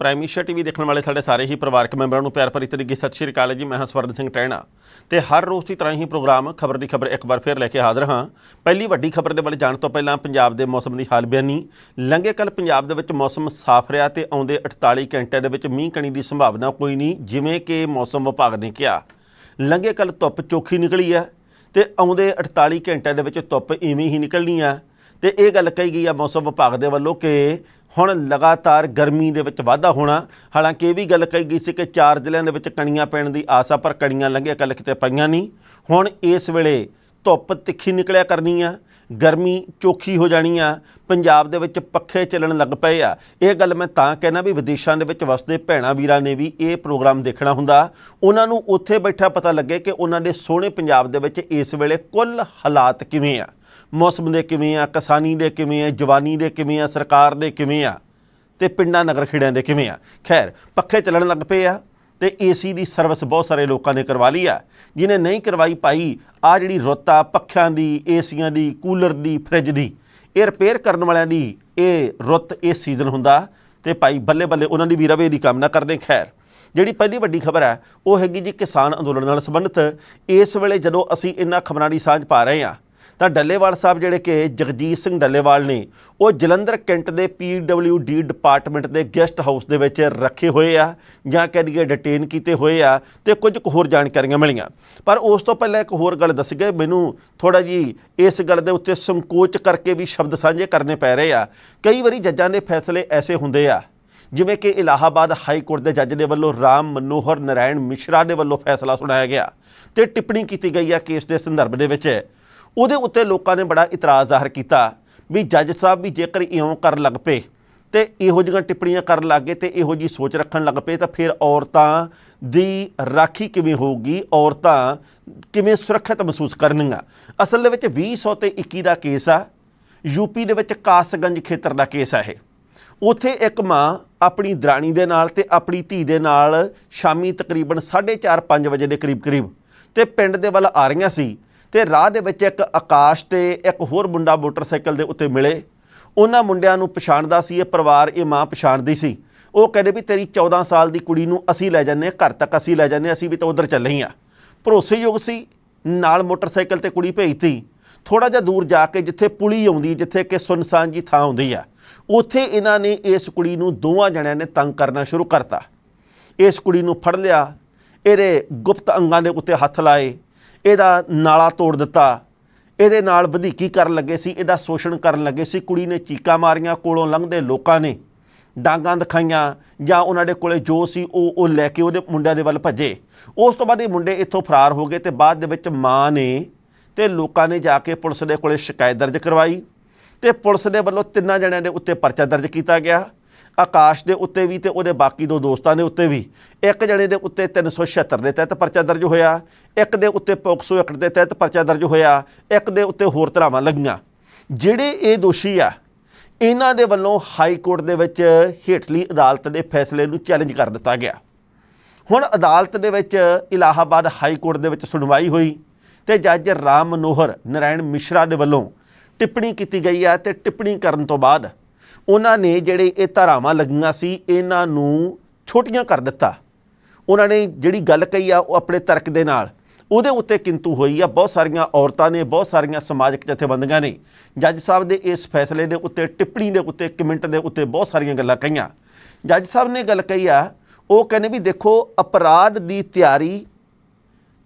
Prime Asia TV ਦੇਖਣ ਵਾਲੇ ਸਾਡੇ ਸਾਰੇ ਹੀ ਪਰਿਵਾਰਕ ਮੈਂਬਰਾਂ ਨੂੰ ਪਿਆਰ ਭਰੀ ਤਰੀਕੇ ਸਤਿ ਸ਼੍ਰੀ ਅਕਾਲ ਜੀ, ਮੈਂ ਹਾਂ ਸਵਰਨ ਸਿੰਘ ਟਹਿਣਾ। ਤੇ ਹਰ ਰੋਜ਼ ਦੀ ਤਰ੍ਹਾਂ ਹੀ ਪ੍ਰੋਗਰਾਮ ਖਬਰ ਦੀ ਖਬਰ ਇੱਕ ਵਾਰ ਫਿਰ ਲੈ ਕੇ ਹਾਜ਼ਰ ਹਾਂ। ਪਹਿਲੀ ਵੱਡੀ ਖਬਰ ਦੇ ਵੱਲ ਜਾਣ ਤੋਂ ਪਹਿਲਾਂ ਪੰਜਾਬ ਦੇ ਮੌਸਮ ਦੀ ਹਾਲ ਬਿਆਨੀ। ਲੰਘੇ ਕੱਲ ਪੰਜਾਬ ਦੇ ਵਿੱਚ ਮੌਸਮ ਸਾਫ਼ ਰਿਹਾ ਤੇ ਆਉਂਦੇ 48 ਘੰਟੇ ਦੇ ਵਿੱਚ ਮੀਂਹ ਕਣੀ ਦੀ ਸੰਭਾਵਨਾ ਕੋਈ ਨਹੀਂ, ਜਿਵੇਂ ਕਿ ਮੌਸਮ ਵਿਭਾਗ ਨੇ ਕਿਹਾ। ਲੰਘੇ ਕੱਲ ਧੁੱਪ ਚੋਖੀ ਨਿਕਲੀ ਹੈ ਤੇ ਆਉਂਦੇ 48 ਘੰਟਿਆਂ ਦੇ ਵਿੱਚ ਧੁੱਪ ਇਵੇਂ ਹੀ ਨਿਕਲਣੀ ਆ ਤੇ ਇਹ ਗੱਲ ਕਹੀ ਗਈ ਆ ਮੌਸਮ ਵਿਭਾਗ ਦੇ ਵੱਲੋਂ ਕਿ ਹੁਣ ਲਗਾਤਾਰ ਗਰਮੀ ਦੇ ਵਿੱਚ ਵਾਧਾ ਹੋਣਾ, ਹਾਲਾਂਕਿ ਇਹ ਵੀ ਗੱਲ ਕਹੀ ਗਈ ਸੀ ਕਿ ਚਾਰ ਜ਼ਿਲ੍ਹਿਆਂ ਦੇ ਵਿੱਚ ਕਣੀਆਂ ਪੈਣ ਦੀ ਆਸ ਆ ਪਰ ਕਣੀਆਂ ਲੰਘੇ ਕੱਲ ਕਿਤੇ ਪਈਆਂ ਨਹੀਂ। ਹੁਣ ਇਸ ਵੇਲੇ ਧੁੱਪ ਤਿੱਖੀ ਨਿਕਲਿਆ ਕਰਨੀ ਆ, ਗਰਮੀ ਚੋਖੀ ਹੋ ਜਾਣੀ ਆ, ਪੰਜਾਬ ਦੇ ਵਿੱਚ ਪੱਖੇ ਚੱਲਣ ਲੱਗ ਪਏ ਆ। ਇਹ ਗੱਲ ਮੈਂ ਤਾਂ ਕਹਿਣਾ ਵੀ ਵਿਦੇਸ਼ਾਂ ਦੇ ਵਿੱਚ ਵਸਦੇ ਭੈਣਾਂ ਵੀਰਾਂ ਨੇ ਵੀ ਇਹ ਪ੍ਰੋਗਰਾਮ ਦੇਖਣਾ ਹੁੰਦਾ। ਉਹਨਾਂ ਨੂੰ ਉੱਥੇ ਬੈਠਾ ਪਤਾ ਲੱਗੇ ਕਿ ਉਹਨਾਂ ਦੇ ਸੋਹਣੇ ਪੰਜਾਬ ਦੇ ਵਿੱਚ ਇਸ ਵੇਲੇ ਕੁੱਲ ਹਾਲਾਤ ਕਿਵੇਂ ਆ। ਮੌਸਮ ਦੇ ਕਿਵੇਂ ਆ, ਕਿਸਾਨੀ ਦੇ ਕਿਵੇਂ ਆ, ਜਵਾਨੀ ਦੇ ਕਿਵੇਂ ਆ, ਸਰਕਾਰ ਦੇ ਕਿਵੇਂ ਆ ਤੇ ਪਿੰਡਾਂ, ਨਗਰ ਖੇੜਿਆਂ ਦੇ ਕਿਵੇਂ ਆ। ਖੈਰ, ਪੱਖੇ ਚੱਲਣ ਲੱਗ ਪਏ ਆ ਤੇ ਏਸੀ ਦੀ ਸਰਵਿਸ ਬਹੁਤ ਸਾਰੇ ਲੋਕਾਂ ਨੇ ਕਰਵਾ ਲਈ ਆ। ਜਿਹਨੇ ਨਹੀਂ ਕਰਵਾਈ ਪਾਈ ਆ ਜਿਹੜੀ ਰੁੱਤ ਆ, ਪੱਖਿਆਂ ਦੀ ਏਸੀਆਂ ਦੀ, ਕੂਲਰ ਦੀ, ਫ੍ਰਿਜ ਦੀ, ਇਹ ਰਿਪੇਅਰ ਕਰਨ ਵਾਲਿਆਂ ਦੀ ਇਹ ਰੁੱਤ ਇਹ ਸੀਜ਼ਨ ਹੁੰਦਾ ਤੇ ਭਾਈ ਬੱਲੇ ਬੱਲੇ ਉਹਨਾਂ ਦੀ ਵੀ ਰਵੇ ਦੀ ਕਾਮਨਾ ਕਰਦੇ ਖੈਰ, ਜਿਹੜੀ ਪਹਿਲੀ ਵੱਡੀ ਖਬਰ ਹੈ ਉਹ ਹੈਗੀ ਜੀ ਕਿਸਾਨ ਅੰਦੋਲਨ ਨਾਲ ਸੰਬੰਧਿਤ। ਇਸ ਵੇਲੇ ਜਦੋਂ ਅਸੀਂ ਇਹਨਾਂ ਖਬਰਾਂ ਦੀ ਸਾਂਝ ਪਾ ਰਹੇ ਹਾਂ ਤਾਂ ਡੱਲੇਵਾਲ ਸਾਹਿਬ ਜਿਹੜੇ ਕਿ ਜਗਜੀਤ ਸਿੰਘ ਡੱਲੇਵਾਲ ਨੇ, ਉਹ ਜਲੰਧਰ ਕੈਂਟ ਦੇ ਡੀ ਡਿਪਾਰਟਮੈਂਟ ਦੇ ਗੈਸਟ ਹਾਊਸ ਦੇ ਵਿੱਚ ਰੱਖੇ ਹੋਏ ਆ ਜਾਂ ਕਹਿ ਦਈਏ ਡਿਟੇਨ ਕੀਤੇ ਹੋਏ ਆ ਤੇ ਕੁਝ ਕੁ ਹੋਰ ਜਾਣਕਾਰੀਆਂ ਮਿਲੀਆਂ। ਪਰ ਉਸ ਤੋਂ ਪਹਿਲਾਂ ਇੱਕ ਹੋਰ ਗੱਲ ਦੱਸ ਗਏ ਮੈਨੂੰ ਥੋੜਾ ਜੀ ਇਸ ਗੱਲ ਦੇ ਉੱਤੇ ਸੰਕੋਚ ਕਰਕੇ ਵੀ ਸ਼ਬਦ ਸਾਂਝੇ ਕਰਨੇ ਪੈ ਰਹੇ ਆ। ਕਈ ਵਾਰੀ ਜੱਜਾਂ ਦੇ ਫੈਸਲੇ ਐਸੇ ਹੁੰਦੇ ਆ, ਜਿਵੇਂ ਕਿ ਇਲਾਹਾਬਾਦ ਹਾਈ ਕੋਰਟ ਦੇ ਜੱਜ ਦੇ ਵੱਲੋਂ ਰਾਮ ਮਨੋਹਰ ਨਰਾਇਣ ਮਿਸ਼ਰਾ ਦੇ ਵੱਲੋਂ ਫੈਸਲਾ ਸੁਣਾਇਆ ਗਿਆ ਤੇ ਟਿੱਪਣੀ ਕੀਤੀ ਗਈ ਆ ਕੇਸ ਦੇ ਸੰਦਰਭ ਦੇ ਵਿੱਚ। ਉਹਦੇ ਉੱਤੇ ਲੋਕਾਂ ਨੇ ਬੜਾ ਇਤਰਾਜ਼ ਜ਼ਾਹਰ ਕੀਤਾ ਵੀ ਜੱਜ ਸਾਹਿਬ ਵੀ ਜੇਕਰ ਇਉਂ ਕਰਨ ਲੱਗ ਪਏ ਤੇ ਇਹੋ ਜਿਹੀਆਂ ਟਿੱਪਣੀਆਂ ਕਰਨ ਲੱਗੇ ਤੇ ਇਹੋ ਜੀ ਸੋਚ ਰੱਖਣ ਲੱਗ ਪਏ, ਤਾਂ ਫਿਰ ਔਰਤਾਂ ਦੀ ਰਾਖੀ ਕਿਵੇਂ ਹੋਊਗੀ? ਔਰਤਾਂ ਕਿਵੇਂ ਸੁਰੱਖਿਅਤ ਮਹਿਸੂਸ ਕਰਨਗੀਆਂ? ਅਸਲ ਦੇ ਵਿੱਚ 20 ਤੇ 21 ਦਾ ਕੇਸ ਆ ਯੂਪੀ ਦੇ ਵਿੱਚ ਕਾਸਗੰਜ ਖੇਤਰ ਦਾ ਕੇਸ ਆ ਇਹ। ਉਥੇ ਇੱਕ ਮਾਂ ਆਪਣੀ ਦਰਾਣੀ ਦੇ ਨਾਲ ਤੇ ਆਪਣੀ ਧੀ ਦੇ ਨਾਲ ਸ਼ਾਮੀ ਤਕਰੀਬਨ 4:30 5 ਵਜੇ ਦੇ ਕਰੀਬ ਕਰੀਬ ਤੇ ਪਿੰਡ ਦੇ ਵੱਲ ਆ ਰਹੀਆਂ ਸੀ। ਤੇ ਰਾਹ ਦੇ ਵਿੱਚ ਇੱਕ ਆਕਾਸ਼ ਤੇ ਇੱਕ ਹੋਰ ਮੁੰਡਾ ਮੋਟਰਸਾਈਕਲ ਦੇ ਉੱਤੇ ਮਿਲੇ। ਉਹਨਾਂ ਮੁੰਡਿਆਂ ਨੂੰ ਪਛਾਣਦਾ ਸੀ, ਇਹ ਪਰਿਵਾਰ, ਇਹ ਮਾਂ ਪਛਾਣਦੀ ਸੀ। ਉਹ ਕਹਿੰਦੇ ਵੀ, ਤੇਰੀ 14 ਸਾਲ ਦੀ ਕੁੜੀ ਨੂੰ ਅਸੀਂ ਲੈ ਜੰਨੇ ਘਰ ਤੱਕ ਅਸੀਂ ਲੈ ਜਾਂਦੇ ਅਸੀਂ ਵੀ ਤਾਂ ਉਧਰ ਚੱਲੇ ਹੀ ਆ ਭਰੋਸੇਯੋਗ ਸੀ, ਨਾਲ ਮੋਟਰਸਾਈਕਲ ਤੇ ਕੁੜੀ ਭੇਜਤੀ। ਥੋੜਾ ਜਿਹਾ ਦੂਰ ਜਾ ਕੇ ਜਿੱਥੇ ਪੁਲੀ ਆਉਂਦੀ, ਜਿੱਥੇ ਕਿ ਸੁਨਸਾਨ ਜੀ ਥਾਂ ਆਉਂਦੀ ਆ, ਉੱਥੇ ਇਹਨਾਂ ਨੇ ਇਸ ਕੁੜੀ ਨੂੰ ਦੋਵਾਂ ਜਣਿਆਂ ਨੇ ਤੰਗ ਕਰਨਾ ਸ਼ੁਰੂ ਕਰਤਾ। ਇਸ ਕੁੜੀ ਨੂੰ ਫੜ ਲਿਆ, ਇਹਦੇ ਗੁਪਤ ਅੰਗਾਂ ਦੇ ਉੱਤੇ ਹੱਥ ਲਾਏ ਇਹਦਾ ਨਾਲਾ ਤੋੜ ਦਿੱਤਾ। ਇਹਦੇ ਨਾਲ ਵਧੀਕੀ ਕਰਨ ਲੱਗੇ ਸੀ, ਇਹਦਾ ਸ਼ੋਸ਼ਣ ਕਰਨ ਲੱਗੇ ਸੀ। ਕੁੜੀ ਨੇ ਚੀਕਾਂ ਮਾਰੀਆਂ, ਕੋਲੋਂ ਲੰਘਦੇ ਲੋਕਾਂ ਨੇ ਡਾਂਗਾਂ ਦਿਖਾਈਆਂ ਜਾਂ ਉਹਨਾਂ ਦੇ ਕੋਲੇ ਜੋ ਸੀ ਉਹ ਉਹ ਲੈ ਕੇ ਉਹਦੇ ਮੁੰਡਿਆਂ ਦੇ ਵੱਲ ਭੱਜੇ। ਉਸ ਤੋਂ ਬਾਅਦ ਇਹ ਮੁੰਡੇ ਇੱਥੋਂ ਫਰਾਰ ਹੋ ਗਏ ਤੇ ਬਾਅਦ ਦੇ ਵਿੱਚ ਮਾਂ ਨੇ ਤੇ ਲੋਕਾਂ ਨੇ ਜਾ ਕੇ ਪੁਲਿਸ ਦੇ ਕੋਲੇ ਸ਼ਿਕਾਇਤ ਦਰਜ ਕਰਵਾਈ ਤੇ ਪੁਲਿਸ ਦੇ ਵੱਲੋਂ ਤਿੰਨਾਂ ਜਣਿਆਂ ਦੇ ਉੱਤੇ ਪਰਚਾ ਦਰਜ ਕੀਤਾ ਗਿਆ। ਆਕਾਸ਼ ਦੇ ਉੱਤੇ ਵੀ ਤੇ ਉਹਦੇ ਬਾਕੀ ਦੋ ਦੋਸਤਾਂ ਦੇ ਉੱਤੇ ਵੀ। ਇੱਕ ਜਣੇ ਦੇ ਉੱਤੇ 376 ਦੇ ਤਹਿਤ ਪਰਚਾ ਦਰਜ ਹੋਇਆ, ਇੱਕ ਦੇ ਉੱਤੇ ਪੋਕਸੋ ਐਕਟ ਦੇ ਤਹਿਤ ਪਰਚਾ ਦਰਜ ਹੋਇਆ, ਇੱਕ ਦੇ ਉੱਤੇ ਹੋਰ ਧਰਾਵਾਂ ਲੱਗੀਆਂ। ਜਿਹੜੇ ਇਹ ਦੋਸ਼ੀ ਆ, ਇਹਨਾਂ ਦੇ ਵੱਲੋਂ ਹਾਈ ਕੋਰਟ ਦੇ ਵਿੱਚ ਹੇਠਲੀ ਅਦਾਲਤ ਦੇ ਫੈਸਲੇ ਨੂੰ ਚੈਲੰਜ ਕਰ ਦਿੱਤਾ ਗਿਆ। ਹੁਣ ਅਦਾਲਤ ਦੇ ਵਿੱਚ ਇਲਾਹਾਬਾਦ ਹਾਈ ਕੋਰਟ ਦੇ ਵਿੱਚ ਸੁਣਵਾਈ ਹੋਈ ਤੇ ਜੱਜ ਰਾਮ ਮਨੋਹਰ ਨਰਾਇਣ ਮਿਸ਼ਰਾ ਦੇ ਵੱਲੋਂ ਟਿੱਪਣੀ ਕੀਤੀ ਗਈ ਹੈ ਤੇ ਟਿੱਪਣੀ ਕਰਨ ਤੋਂ ਬਾਅਦ ਉਹਨਾਂ ਨੇ ਜਿਹੜੇ ਇਹ ਧਾਰਾਵਾਂ ਲੱਗੀਆਂ ਸੀ, ਇਹਨਾਂ ਨੂੰ ਛੋਟੀਆਂ ਕਰ ਦਿੱਤਾ। ਉਹਨਾਂ ਨੇ ਜਿਹੜੀ ਗੱਲ ਕਹੀ ਆ, ਉਹ ਆਪਣੇ ਤਰਕ ਦੇ ਨਾਲ। ਉਹਦੇ ਉੱਤੇ ਕਿੰਤੂ ਹੋਈ ਆ, ਬਹੁਤ ਸਾਰੀਆਂ ਔਰਤਾਂ ਨੇ, ਬਹੁਤ ਸਾਰੀਆਂ ਸਮਾਜਿਕ ਜਥੇਬੰਦੀਆਂ ਨੇ, ਜੱਜ ਸਾਹਿਬ ਦੇ ਇਸ ਫੈਸਲੇ ਦੇ ਉੱਤੇ, ਟਿੱਪਣੀ ਦੇ ਉੱਤੇ ਕਮੈਂਟ ਦੇ ਉੱਤੇ ਬਹੁਤ ਸਾਰੀਆਂ ਗੱਲਾਂ ਕਹੀਆਂ। ਜੱਜ ਸਾਹਿਬ ਨੇ ਗੱਲ ਕਹੀ ਆ, ਉਹ ਕਹਿੰਦੇ ਵੀ ਦੇਖੋ, ਅਪਰਾਧ ਦੀ ਤਿਆਰੀ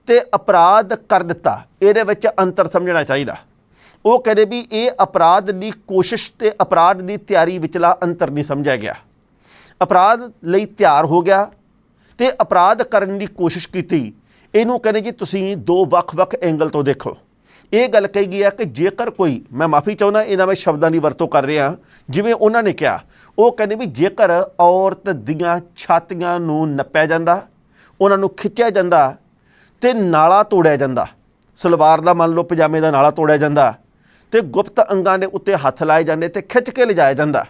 ਤੇ ਅਪਰਾਧ ਕਰ ਦਿੱਤਾ, ਇਹਦੇ ਵਿੱਚ ਅੰਤਰ ਸਮਝਣਾ ਚਾਹੀਦਾ। ਉਹ ਕਹਿੰਦੇ ਵੀ ਇਹ ਅਪਰਾਧ ਦੀ ਕੋਸ਼ਿਸ਼ ਤੇ ਅਪਰਾਧ ਦੀ ਤਿਆਰੀ ਵਿਚਲਾ ਅੰਤਰ ਨਹੀਂ ਸਮਝਿਆ ਗਿਆ। ਅਪਰਾਧ ਲਈ ਤਿਆਰ ਹੋ ਗਿਆ ਤੇ ਅਪਰਾਧ ਕਰਨ ਦੀ ਕੋਸ਼ਿਸ਼ ਕੀਤੀ। ਇਹਨੂੰ ਕਹਿੰਦੇ ਜੀ ਤੁਸੀਂ ਦੋ ਵੱਖ-ਵੱਖ ਐਂਗਲ ਤੋਂ ਦੇਖੋ। ਇਹ ਗੱਲ ਕਹੀ ਗਈ ਹੈ ਕਿ ਜੇਕਰ ਕੋਈ, ਮੈਂ ਮਾਫੀ ਚਾਹੁੰਦਾ, ਇਹਨਾਂ ਵਿੱਚ ਸ਼ਬਦਾਂ ਦੀ ਵਰਤੋਂ ਕਰ ਰਿਹਾ, ਜਿਵੇਂ ਉਹਨਾਂ ਨੇ ਕਿਹਾ, ਉਹ ਕਹਿੰਦੇ ਵੀ ਜੇਕਰ ਔਰਤ ਦੀਆਂ ਛਾਤੀਆਂ ਨੂੰ ਨੱਪਿਆ ਜਾਂਦਾ, ਉਹਨਾਂ ਨੂੰ ਖਿੱਚਿਆ ਜਾਂਦਾ ਤੇ ਨਾਲਾ ਤੋੜਿਆ ਜਾਂਦਾ, ਸਲਵਾਰ ਦਾ ਮੰਨ ਲਓ, ਪਜਾਮੇ ਦਾ ਨਾਲਾ ਤੋੜਿਆ ਜਾਂਦਾ ਤੇ ਗੁਪਤ ਅੰਗਾਂ ਦੇ ਉੱਤੇ ਹੱਥ ਲਾਏ ਜਾਂਦੇ ਤੇ ਖਿੱਚ ਕੇ ਲਿਜਾਇਆ ਜਾਂਦਾ।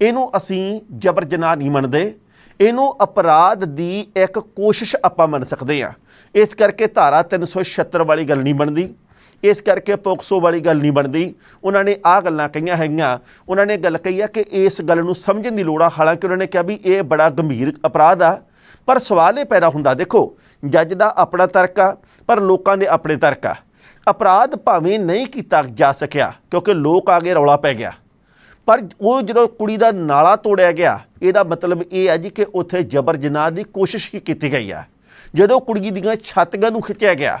ਇਹਨੂੰ ਅਸੀਂ ਜਬਰ ਜਨਾਹ ਨਹੀਂ ਮੰਨਦੇ। ਇਹਨੂੰ ਅਪਰਾਧ ਦੀ ਇੱਕ ਕੋਸ਼ਿਸ਼ ਆਪਾਂ ਮੰਨ ਸਕਦੇ ਹਾਂ। ਇਸ ਕਰਕੇ ਧਾਰਾ 376 ਵਾਲੀ ਗੱਲ ਨਹੀਂ ਬਣਦੀ। ਇਸ ਕਰਕੇ ਪੋਕਸੋ ਵਾਲੀ ਗੱਲ ਨਹੀਂ ਬਣਦੀ। ਉਹਨਾਂ ਨੇ ਆਹ ਗੱਲਾਂ ਕਹੀਆਂ ਹੈਗੀਆਂ। ਉਹਨਾਂ ਨੇ ਗੱਲ ਕਹੀ ਆ ਕਿ ਇਸ ਗੱਲ ਨੂੰ ਸਮਝਣ ਦੀ ਲੋੜ ਆ। ਹਾਲਾਂਕਿ ਉਹਨਾਂ ਨੇ ਕਿਹਾ ਵੀ ਇਹ ਬੜਾ ਗੰਭੀਰ ਅਪਰਾਧ ਆ। ਪਰ ਸਵਾਲ ਇਹ ਪੈਦਾ ਹੁੰਦਾ, ਦੇਖੋ, ਜੱਜ ਦਾ ਆਪਣਾ ਤਰਕ ਆ, ਪਰ ਲੋਕਾਂ ਦੇ ਆਪਣੇ ਤਰਕ ਆ। ਅਪਰਾਧ ਭਾਵੇਂ ਨਹੀਂ ਕੀਤਾ ਜਾ ਸਕਿਆ, ਕਿਉਂਕਿ ਲੋਕ ਆ ਗਏ ਰੌਲਾ ਪੈ ਗਿਆ। ਪਰ ਉਹ ਜਦੋਂ ਕੁੜੀ ਦਾ ਨਾਲਾ ਤੋੜਿਆ ਗਿਆ, ਇਹਦਾ ਮਤਲਬ ਇਹ ਹੈ ਜੀ ਕਿ ਉੱਥੇ ਜਬਰ ਜਨਾਹ ਦੀ ਕੋਸ਼ਿਸ਼ ਹੀ ਕੀਤੀ ਗਈ ਆ। ਜਦੋਂ ਕੁੜੀ ਦੀਆਂ ਛਾਤੀਆਂ ਨੂੰ ਖਿੱਚਿਆ ਗਿਆ,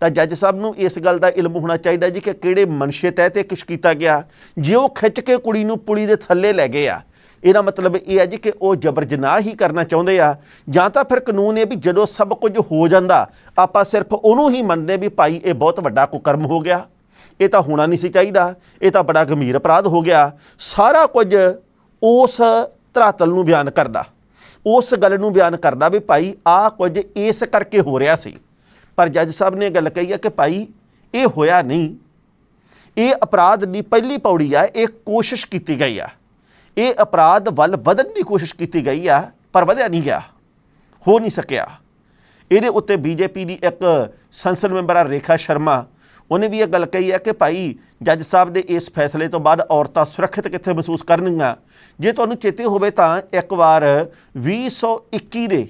ਤਾਂ ਜੱਜ ਸਾਹਿਬ ਨੂੰ ਇਸ ਗੱਲ ਦਾ ਇਲਮ ਹੋਣਾ ਚਾਹੀਦਾ ਜੀ ਕਿ ਕਿਹੜੇ ਮਨਸ਼ੇ ਤਹਿਤ ਇਹ ਕੁਛ ਕੀਤਾ ਗਿਆ। ਜੇ ਉਹ ਖਿੱਚ ਕੇ ਕੁੜੀ ਨੂੰ ਪੁਲੀ ਦੇ ਥੱਲੇ ਲੈ ਗਏ ਆ ਇਹਦਾ ਮਤਲਬ ਇਹ ਹੈ ਜੀ ਕਿ ਉਹ ਜਬਰ ਜਨਾਹ ਹੀ ਕਰਨਾ ਚਾਹੁੰਦੇ ਆ। ਜਾਂ ਤਾਂ ਫਿਰ ਕਾਨੂੰਨ ਇਹ ਵੀ ਜਦੋਂ ਸਭ ਕੁਝ ਹੋ ਜਾਂਦਾ, ਆਪਾਂ ਸਿਰਫ ਉਹਨੂੰ ਹੀ ਮੰਨਦੇ ਵੀ ਭਾਈ ਇਹ ਬਹੁਤ ਵੱਡਾ ਕੁਕਰਮ ਹੋ ਗਿਆ। ਇਹ ਤਾਂ ਹੋਣਾ ਨਹੀਂ ਸੀ ਚਾਹੀਦਾ, ਇਹ ਤਾਂ ਬੜਾ ਗੰਭੀਰ ਅਪਰਾਧ ਹੋ ਗਿਆ। ਸਾਰਾ ਕੁਝ ਉਸ ਧਰਾਤਲ ਨੂੰ ਬਿਆਨ ਕਰਦਾ। ਉਸ ਗੱਲ ਨੂੰ ਬਿਆਨ ਕਰਦਾ ਵੀ ਭਾਈ ਆਹ ਕੁਝ ਇਸ ਕਰਕੇ ਹੋ ਰਿਹਾ ਸੀ। ਪਰ ਜੱਜ ਸਾਹਿਬ ਨੇ ਇਹ ਗੱਲ ਕਹੀ ਹੈ ਕਿ ਭਾਈ ਇਹ ਹੋਇਆ ਨਹੀਂ। ਇਹ ਅਪਰਾਧ ਦੀ ਪਹਿਲੀ ਪੌੜੀ ਆ, ਇਹ ਕੋਸ਼ਿਸ਼ ਕੀਤੀ ਗਈ ਆ। ਇਹ ਅਪਰਾਧ ਵੱਲ ਵਧਣ ਦੀ ਕੋਸ਼ਿਸ਼ ਕੀਤੀ ਗਈ ਆ, ਪਰ ਵਧਿਆ ਨਹੀਂ ਗਿਆ, ਹੋ ਨਹੀਂ ਸਕਿਆ। ਇਹਦੇ ਉੱਤੇ ਬੀਜੇਪੀ ਦੀ ਇੱਕ ਸੰਸਦ ਮੈਂਬਰ ਆ, ਰੇਖਾ ਸ਼ਰਮਾ, ਉਹਨੇ ਵੀ ਇਹ ਗੱਲ ਕਹੀ ਹੈ ਕਿ ਭਾਈ ਜੱਜ ਸਾਹਿਬ ਦੇ ਇਸ ਫੈਸਲੇ ਤੋਂ ਬਾਅਦ ਔਰਤਾਂ ਸੁਰੱਖਿਅਤ ਕਿੱਥੇ ਮਹਿਸੂਸ ਕਰਨਗੀਆਂ। ਜੇ ਤੁਹਾਨੂੰ ਚੇਤੇ ਹੋਵੇ ਤਾਂ ਇੱਕ ਵਾਰ 2021 ਦੇ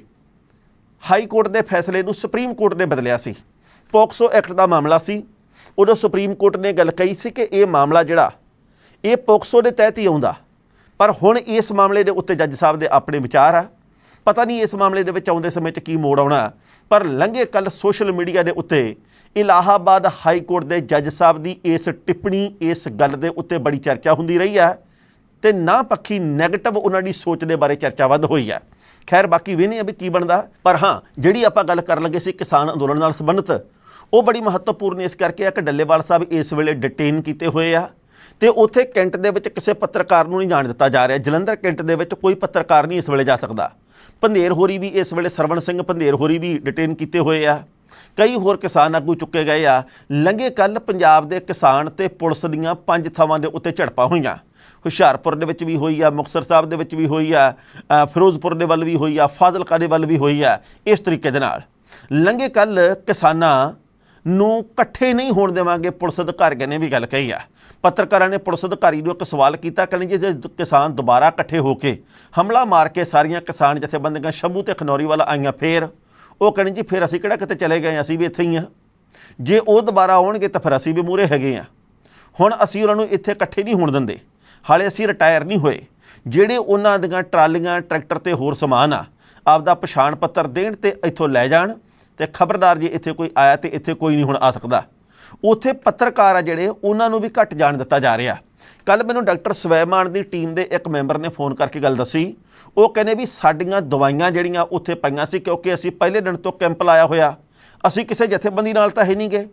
ਹਾਈ ਕੋਰਟ ਦੇ ਫੈਸਲੇ ਨੂੰ ਸੁਪਰੀਮ ਕੋਰਟ ਨੇ ਬਦਲਿਆ ਸੀ। ਪੋਕਸੋ ਐਕਟ ਦਾ ਮਾਮਲਾ ਸੀ। ਉਦੋਂ ਸੁਪਰੀਮ ਕੋਰਟ ਨੇ ਗੱਲ ਕਹੀ ਸੀ ਕਿ ਇਹ ਮਾਮਲਾ ਜਿਹੜਾ, ਇਹ ਪੋਕਸੋ ਦੇ ਤਹਿਤ ਹੀ ਆਉਂਦਾ। ਪਰ ਹੁਣ ਇਸ ਮਾਮਲੇ ਦੇ ਉੱਤੇ ਜੱਜ ਸਾਹਿਬ ਦੇ ਆਪਣੇ ਵਿਚਾਰ ਆ। ਪਤਾ ਨਹੀਂ ਇਸ ਮਾਮਲੇ ਦੇ ਵਿੱਚ ਆਉਂਦੇ ਸਮੇਂ 'ਚ ਕੀ ਮੋੜ ਆਉਣਾ। ਪਰ ਲੰਘੇ ਕੱਲ ਸੋਸ਼ਲ ਮੀਡੀਆ ਦੇ ਉੱਤੇ ਇਲਾਹਾਬਾਦ ਹਾਈ ਕੋਰਟ ਦੇ ਜੱਜ ਸਾਹਿਬ ਦੀ ਇਸ ਟਿੱਪਣੀ, ਇਸ ਗੱਲ ਦੇ ਉੱਤੇ ਬੜੀ ਚਰਚਾ ਹੁੰਦੀ ਰਹੀ ਹੈ ਤੇ ਨਾ ਪੱਖੀ 네ਗੇਟਿਵ ਉਹਨਾਂ ਦੀ ਸੋਚ ਦੇ ਬਾਰੇ ਚਰਚਾ ਵੱਧ ਹੋਈ ਹੈ ਖੈਰ, ਬਾਕੀ ਵੀ ਨਹੀਂ ਆ ਵੀ ਕੀ ਬਣਦਾ। ਪਰ ਹਾਂ, ਜਿਹੜੀ ਆਪਾਂ ਗੱਲ ਕਰਨ ਲੱਗੇ ਸੀ ਕਿਸਾਨ ਅੰਦੋਲਨ ਨਾਲ ਸੰਬੰਧਿਤ, ਉਹ ਬੜੀ ਮਹੱਤਵਪੂਰਨ ਇਸ ਕਰਕੇ ਆ ਕਿ ਡੱਲੇਵਾਲ ਸਾਹਿਬ ਇਸ ਵੇਲੇ ਡਿਟੇਨ ਕੀਤੇ ਹੋਏ ਆ। ਤੇ ਉੱਥੇ ਕੈਂਟ ਦੇ ਵਿੱਚ ਕਿਸੇ ਪੱਤਰਕਾਰ ਨੂੰ ਨਹੀਂ ਜਾਣ ਦਿੱਤਾ ਜਾ ਰਿਹਾ। ਜਲੰਧਰ ਕੈਂਟ ਦੇ ਵਿੱਚ ਕੋਈ ਪੱਤਰਕਾਰ ਨਹੀਂ ਇਸ ਵੇਲੇ ਜਾ ਸਕਦਾ। ਪੰਧੇਰ ਹੋਰੀ ਵੀ ਇਸ ਵੇਲੇ ਸਰਵਣ ਸਿੰਘ ਪੰਧੇਰ ਹੋਰੀ ਵੀ ਡਿਟੇਨ ਕੀਤੇ ਹੋਏ ਆ। ਕਈ ਹੋਰ ਕਿਸਾਨ ਆਗੂ ਚੁੱਕੇ ਗਏ ਆ। ਲੰਘੇ ਕੱਲ ਪੰਜਾਬ ਦੇ ਕਿਸਾਨ ਤੇ ਪੁਲਿਸ ਦੀਆਂ ਪੰਜ ਥਾਵਾਂ ਦੇ ਉੱਤੇ ਝੜਪਾਂ ਹੋਈਆਂ। ਹੁਸ਼ਿਆਰਪੁਰ ਦੇ ਵਿੱਚ ਵੀ ਹੋਈ ਆ, ਮੁਕਤਸਰ ਸਾਹਿਬ ਦੇ ਵਿੱਚ ਵੀ ਹੋਈ ਆ ਫਿਰੋਜ਼ਪੁਰ ਦੇ ਵੱਲ ਵੀ ਹੋਈ ਆ, ਫਾਜ਼ਿਲਕਾ ਦੇ ਵੱਲ ਵੀ ਹੋਈ ਆ, ਇਸ ਤਰੀਕੇ ਦੇ ਨਾਲ। ਲੰਘੇ ਕੱਲ ਕਿਸਾਨਾਂ ਨੂੰ ਇਕੱਠੇ ਨਹੀਂ ਹੋਣ ਦੇਵਾਂਗੇ, ਪੁਲਿਸ ਅਧਿਕਾਰੀਆਂ ਨੇ ਵੀ ਗੱਲ ਕਹੀ ਆ। ਪੱਤਰਕਾਰਾਂ ਨੇ ਪੁਲਿਸ ਅਧਿਕਾਰੀ ਨੂੰ ਇੱਕ ਸਵਾਲ ਕੀਤਾ, ਕਹਿੰਦੇ ਜੀ, ਜੇ ਕਿਸਾਨ ਦੁਬਾਰਾ ਇਕੱਠੇ ਹੋ ਕੇ ਹਮਲਾ ਮਾਰ ਕੇ ਸਾਰੀਆਂ ਕਿਸਾਨ ਜਥੇਬੰਦੀਆਂ ਸ਼ੰਭੂ ਤੇ ਖਨੌਰੀ ਵੱਲ ਆਈਆਂ ਫੇਰ, ਉਹ ਕਹਿੰਦੇ ਜੀ, ਫਿਰ ਅਸੀਂ ਕਿਹੜਾ ਕਿਤੇ ਚਲੇ ਗਏ ਅਸੀਂ ਵੀ ਇੱਥੇ ਹੀ ਆ ਜੇ ਉਹ ਦੁਬਾਰਾ ਆਉਣਗੇ ਤਾਂ ਫਿਰ ਅਸੀਂ ਵੀ ਮੂਰੇ ਹੈਗੇ ਆ ਹੁਣ ਅਸੀਂ ਉਹਨਾਂ ਨੂੰ ਇੱਥੇ ਇਕੱਠੇ ਨਹੀਂ ਹੋਣ ਦਿੰਦੇ। ਹਾਲੇ ਅਸੀਂ ਰਿਟਾਇਰ ਨਹੀਂ ਹੋਏ। ਜਿਹੜੇ ਉਹਨਾਂ ਦੀਆਂ ਟਰਾਲੀਆਂ, ਟਰੈਕਟਰ ਤੇ ਹੋਰ ਸਮਾਨ ਆ, ਆਪਦਾ ਪਛਾਣ ਪੱਤਰ ਦੇਣ ਤੇ ਇੱਥੋਂ ਲੈ ਜਾਣ ਤੇ ਖਬਰਦਾਰ ਜੇ ਇੱਥੇ ਕੋਈ ਆਇਆ ਤੇ ਇੱਥੇ ਕੋਈ ਨਹੀਂ ਹੁਣ ਆ ਸਕਦਾ। ਉੱਥੇ ਪੱਤਰਕਾਰ ਆ ਜਿਹੜੇ, ਉਹਨਾਂ ਨੂੰ ਵੀ ਘੱਟ ਜਾਣ ਦਿੱਤਾ ਜਾ ਰਿਹਾ। ਕੱਲ ਮੈਨੂੰ ਡਾਕਟਰ ਸਵੈਮਾਨ ਦੀ ਟੀਮ ਦੇ ਇੱਕ ਮੈਂਬਰ ਨੇ ਫੋਨ ਕਰਕੇ ਗੱਲ ਦੱਸੀ। ਉਹ ਕਹਿੰਦੇ ਵੀ ਸਾਡੀਆਂ ਦਵਾਈਆਂ ਜਿਹੜੀਆਂ ਉੱਥੇ ਪਈਆਂ ਸੀ, ਕਿਉਂਕਿ ਅਸੀਂ ਪਹਿਲੇ ਦਿਨ ਤੋਂ ਕੈਂਪ ਲਾਇਆ ਹੋਇਆ, ਅਸੀਂ ਕਿਸੇ ਜਥੇਬੰਦੀ ਨਾਲ ਤਾਂ ਹੈ ਨਹੀਂ ਗਏ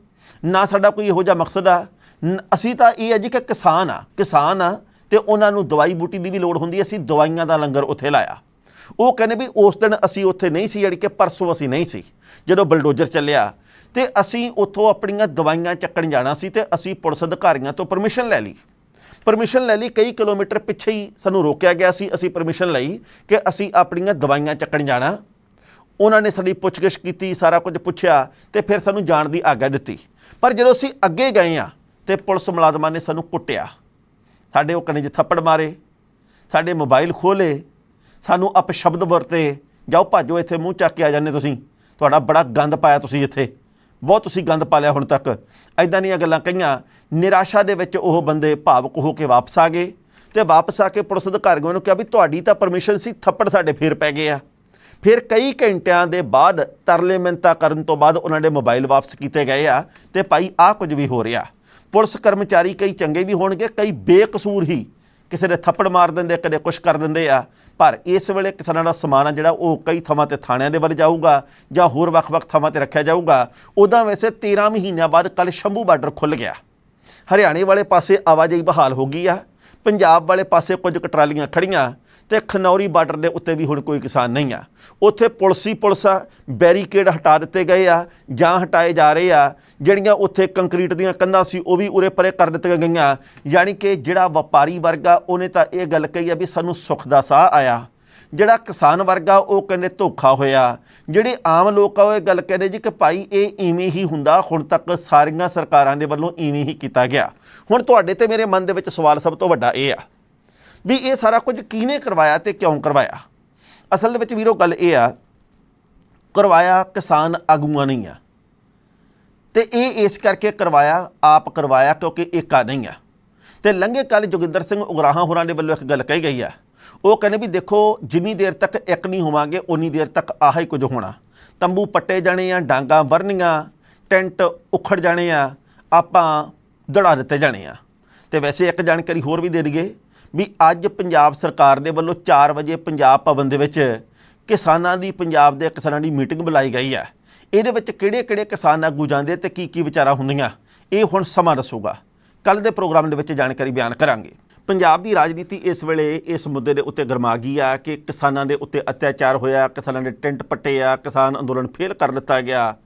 ਨਾ ਸਾਡਾ ਕੋਈ ਇਹੋ ਜਿਹਾ ਮਕਸਦ ਆ। ਨ- ਅਸੀਂ ਤਾਂ ਇਹ ਹੈ ਜੀ ਕਿ ਕਿਸਾਨ ਆ ਕਿਸਾਨ ਆ ਤੇ ਉਹਨਾਂ ਨੂੰ ਦਵਾਈ ਬੂਟੀ ਦੀ ਵੀ ਲੋੜ ਹੁੰਦੀ ਅਸੀਂ ਦਵਾਈਆਂ ਦਾ ਲੰਗਰ ਉੱਥੇ ਲਾਇਆ। ਉਹ ਕਹਿੰਦੇ ਵੀ ਉਸ ਦਿਨ ਅਸੀਂ ਉੱਥੇ ਨਹੀਂ ਸੀ ਜਿਹੜੀ ਕਿ ਪਰਸੋਂ ਅਸੀਂ ਨਹੀਂ ਸੀ, ਜਦੋਂ ਬਲਡੋਜ਼ਰ ਚੱਲਿਆ। ਤੇ ਅਸੀਂ ਉੱਥੋਂ ਆਪਣੀਆਂ ਦਵਾਈਆਂ ਚੱਕਣ ਜਾਣਾ ਸੀ ਤੇ ਅਸੀਂ ਪੁਲਿਸ ਅਧਿਕਾਰੀਆਂ ਤੋਂ ਪਰਮਿਸ਼ਨ ਲੈ ਲਈ। ਪਰਮਿਸ਼ਨ ਲੈ ਲਈ, ਕਈ ਕਿਲੋਮੀਟਰ ਪਿੱਛੇ ਹੀ ਸਾਨੂੰ ਰੋਕਿਆ ਗਿਆ ਸੀ, ਅਸੀਂ ਪਰਮਿਸ਼ਨ ਲਈ ਕਿ ਅਸੀਂ ਆਪਣੀਆਂ ਦਵਾਈਆਂ ਚੱਕਣ ਜਾਣਾ। ਉਹਨਾਂ ਨੇ ਸਾਡੀ ਪੁੱਛਗਿੱਛ ਕੀਤੀ, ਸਾਰਾ ਕੁਝ ਪੁੱਛਿਆ ਤੇ ਫਿਰ ਸਾਨੂੰ ਜਾਣ ਦੀ ਆਗਿਆ ਦਿੱਤੀ। ਪਰ ਜਦੋਂ ਅਸੀਂ ਅੱਗੇ ਗਏ ਆ ਤੇ ਪੁਲਿਸ ਮੁਲਾਜ਼ਮਾਂ ਨੇ ਸਾਨੂੰ ਕੁੱਟਿਆ। ਸਾਡੇ ਉਹ ਕਨੇ 'ਚ ਥੱਪੜ ਮਾਰੇ, ਸਾਡੇ ਮੋਬਾਈਲ ਖੋਲੇ ਸਾਨੂੰ ਅਪਸ਼ਬਦ ਵਰਤੇ, ਜਾਓ ਭਾਜੋ ਇੱਥੇ ਮੂੰਹ ਚੱਕ ਕੇ ਆ ਜਾਂਦੇ ਤੁਸੀਂ। ਤੁਹਾਡਾ ਬੜਾ ਗੰਦ ਪਾਇਆ ਤੁਸੀਂ ਇੱਥੇ। ਬਹੁਤ ਤੁਸੀਂ ਗੰਦ ਪਾ ਲਿਆ ਹੁਣ ਤੱਕ। ਐਦਾਂ ਦੀਆਂ ਗੱਲਾਂ ਕਹੀਆਂ, ਨਿਰਾਸ਼ਾ ਦੇ ਵਿੱਚ ਉਹ ਬੰਦੇ ਭਾਵਕ ਹੋ ਕੇ ਵਾਪਸ ਆ ਗਏ ਤੇ ਵਾਪਸ ਆ ਕੇ ਪੁਲਿਸ ਅਧਿਕਾਰੀਆਂ ਨੂੰ ਕਿਹਾ ਵੀ ਤੁਹਾਡੀ ਤਾਂ ਪਰਮਿਸ਼ਨ ਸੀ, ਥੱਪੜ ਸਾਡੇ ਫੇਰ ਪੈ ਗਏ ਆ। ਫਿਰ ਕਈ ਘੰਟਿਆਂ ਦੇ ਬਾਅਦ ਤਰਲੇ ਮਿੰਤਾ ਕਰਨ ਤੋਂ ਬਾਅਦ ਉਹਨਾਂ ਦੇ ਮੋਬਾਈਲ ਵਾਪਸ ਕੀਤੇ ਗਏ ਆ ਤੇ ਭਾਈ ਆਹ ਕੁਝ ਵੀ ਹੋ ਰਿਹਾ। ਪੁਲਿਸ ਕਰਮਚਾਰੀ ਕਈ ਚੰਗੇ ਵੀ ਹੋਣਗੇ, ਕਈ ਬੇਕਸੂਰ ਹੀ ਕਿਸੇ ਦੇ ਥੱਪੜ ਮਾਰ ਦਿੰਦੇ ਕਦੇ ਕੁਛ ਕਰ ਦਿੰਦੇ ਆ। ਪਰ ਇਸ ਵੇਲੇ ਕਿਸਾਨਾਂ ਦਾ ਸਮਾਨ ਆ ਜਿਹੜਾ ਉਹ ਕਈ ਥਾਵਾਂ ਤੇ ਥਾਣਿਆਂ ਦੇ ਵੱਲ ਜਾਊਗਾ ਜਾਂ ਹੋਰ ਵੱਖ-ਵੱਖ ਥਾਵਾਂ ਤੇ ਰੱਖਿਆ ਜਾਊਗਾ। ਉਦਾਂ ਵੈਸੇ 13 ਮਹੀਨਿਆਂ ਬਾਅਦ ਕੱਲ ਸ਼ੰਭੂ ਬਾਰਡਰ ਖੁੱਲ ਗਿਆ। ਹਰਿਆਣੇ ਵਾਲੇ ਪਾਸੇ ਆਵਾਜਾਈ ਬਹਾਲ ਹੋ ਗਈ ਆ। ਪੰਜਾਬ ਵਾਲੇ ਪਾਸੇ ਕੁਝ ਕੁ ਟਰਾਲੀਆਂ ਖੜੀਆਂ ਤੇ ਖਨੌਰੀ ਬਾਰਡਰ ਦੇ ਉੱਤੇ ਵੀ ਹੁਣ ਕੋਈ ਕਿਸਾਨ ਨਹੀਂ ਆ। ਉੱਥੇ ਪੁਲਿਸ ਹੀ ਪੁਲਿਸ ਆ, ਬੈਰੀਕੇਡ ਹਟਾ ਦਿੱਤੇ ਗਏ ਆ, ਜਾਂ ਹਟਾਏ ਜਾ ਰਹੇ ਆ, ਜਿਹੜੀਆਂ ਉੱਥੇ ਕੰਕਰੀਟ ਦੀਆਂ ਕੰਧਾਂ ਸੀ, ਉਹ ਵੀ ਉਰੇ ਪਰੇ ਕਰ ਦਿੱਤੀਆਂ ਗਈਆਂ। ਯਾਨੀ ਕਿ ਜਿਹੜਾ ਵਪਾਰੀ ਵਰਗ ਆ, ਉਹਨੇ ਤਾਂ ਇਹ ਗੱਲ ਕਹੀ ਆ ਵੀ ਸਾਨੂੰ ਸੁੱਖ ਦਾ ਸਾਹ ਆਇਆ। ਜਿਹੜਾ ਕਿਸਾਨ ਵਰਗਾ ਉਹ ਕਹਿੰਦੇ ਧੋਖਾ ਹੋਇਆ। ਜਿਹੜੇ ਆਮ ਲੋਕ ਆ, ਉਹ ਇਹ ਗੱਲ ਕਹਿੰਦੇ ਜੀ ਕਿ ਭਾਈ ਇਹ ਇਵੇਂ ਹੀ ਹੁੰਦਾ, ਹੁਣ ਤੱਕ ਸਾਰੀਆਂ ਸਰਕਾਰਾਂ ਦੇ ਵੱਲੋਂ ਇਵੇਂ ਹੀ ਕੀਤਾ ਗਿਆ। ਹੁਣ ਤੁਹਾਡੇ ਤੇ ਮੇਰੇ ਮਨ ਦੇ ਵਿੱਚ ਸਵਾਲ ਸਭ ਤੋਂ ਵੱਡਾ ਇਹ ਆ। ਵੀ ਇਹ ਸਾਰਾ ਕੁਝ ਕਿਹਨੇ ਕਰਵਾਇਆ ਤੇ ਕਿਉਂ ਕਰਵਾਇਆ? ਅਸਲ ਦੇ ਵਿੱਚ ਵੀਰੋ ਗੱਲ ਇਹ ਆ, ਕਰਵਾਇਆ ਕਿਸਾਨ ਆਗੂਆਂ ਨਹੀਂ ਆ। ਤੇ ਇਹ ਇਸ ਕਰਕੇ ਕਰਵਾਇਆ, ਆਪ ਕਰਵਾਇਆ ਕਿਉਂਕਿ ਏਕਾ ਨਹੀਂ ਆ। ਤੇ ਲੰਘੇ ਕੱਲ ਜੋਗਿੰਦਰ ਸਿੰਘ ਉਗਰਾਹਾਂ ਹੋਰਾਂ ਦੇ ਵੱਲੋਂ ਇੱਕ ਗੱਲ ਕਹੀ ਗਈ ਆ। ਉਹ ਕਹਿੰਦੇ ਵੀ ਦੇਖੋ, ਜਿੰਨੀ ਦੇਰ ਤੱਕ ਇੱਕ ਨਹੀਂ ਹੋਵਾਂਗੇ ਉਨੀ ਦੇਰ ਤੱਕ ਆਹ ਹੀ ਕੁਝ ਹੋਣਾ। ਤੰਬੂ ਪੱਟੇ ਜਾਣੇ ਆ, ਡਾਂਗਾ ਵਰਨੀਆਂ, ਟੈਂਟ ਉਖੜ ਜਾਣੇ ਆ, ਆਪਾਂ ਦੜਾ ਦਿੱਤੇ ਜਾਣੇ ਆ। ਤੇ ਵੈਸੇ ਇੱਕ ਜਾਣਕਾਰੀ ਹੋਰ ਵੀ ਦੇ ਦਈਏ ਵੀ ਅੱਜ ਪੰਜਾਬ ਸਰਕਾਰ ਦੇ ਵੱਲੋਂ 4 ਵਜੇ ਪੰਜਾਬ ਭਵਨ ਦੇ ਵਿੱਚ ਕਿਸਾਨਾਂ ਦੀ ਪੰਜਾਬ ਦੇ ਕਿਸਾਨਾਂ ਦੀ ਮੀਟਿੰਗ ਬੁਲਾਈ ਗਈ ਹੈ। ਇਹਦੇ ਵਿੱਚ ਕਿਹੜੇ-ਕਿਹੜੇ ਕਿਸਾਨ ਆਗੂ ਜਾਂਦੇ ਤੇ ਕੀ ਕੀ ਵਿਚਾਰਾ ਹੁੰਦੀਆਂ, ਇਹ ਹੁਣ ਸਮਾਂ ਦੱਸੂਗਾ। ਕੱਲ ਦੇ ਪ੍ਰੋਗਰਾਮ ਦੇ ਵਿੱਚ ਜਾਣਕਾਰੀ ਬਿਆਨ ਕਰਾਂਗੇ। ਪੰਜਾਬ ਦੀ ਰਾਜਨੀਤੀ ਇਸ ਵੇਲੇ ਇਸ ਮੁੱਦੇ ਦੇ ਉੱਤੇ ਗਰਮਾ ਗਈ ਆ ਕਿ ਕਿਸਾਨਾਂ ਦੇ ਉੱਤੇ ਅਤਿਆਚਾਰ ਹੋਇਆ, ਕਿਸਾਨਾਂ ਦੇ ਟੈਂਟ ਪੱਟੇ ਆ, ਕਿਸਾਨ ਅੰਦੋਲਨ ਫੇਲ ਕਰ ਦਿੱਤਾ ਗਿਆ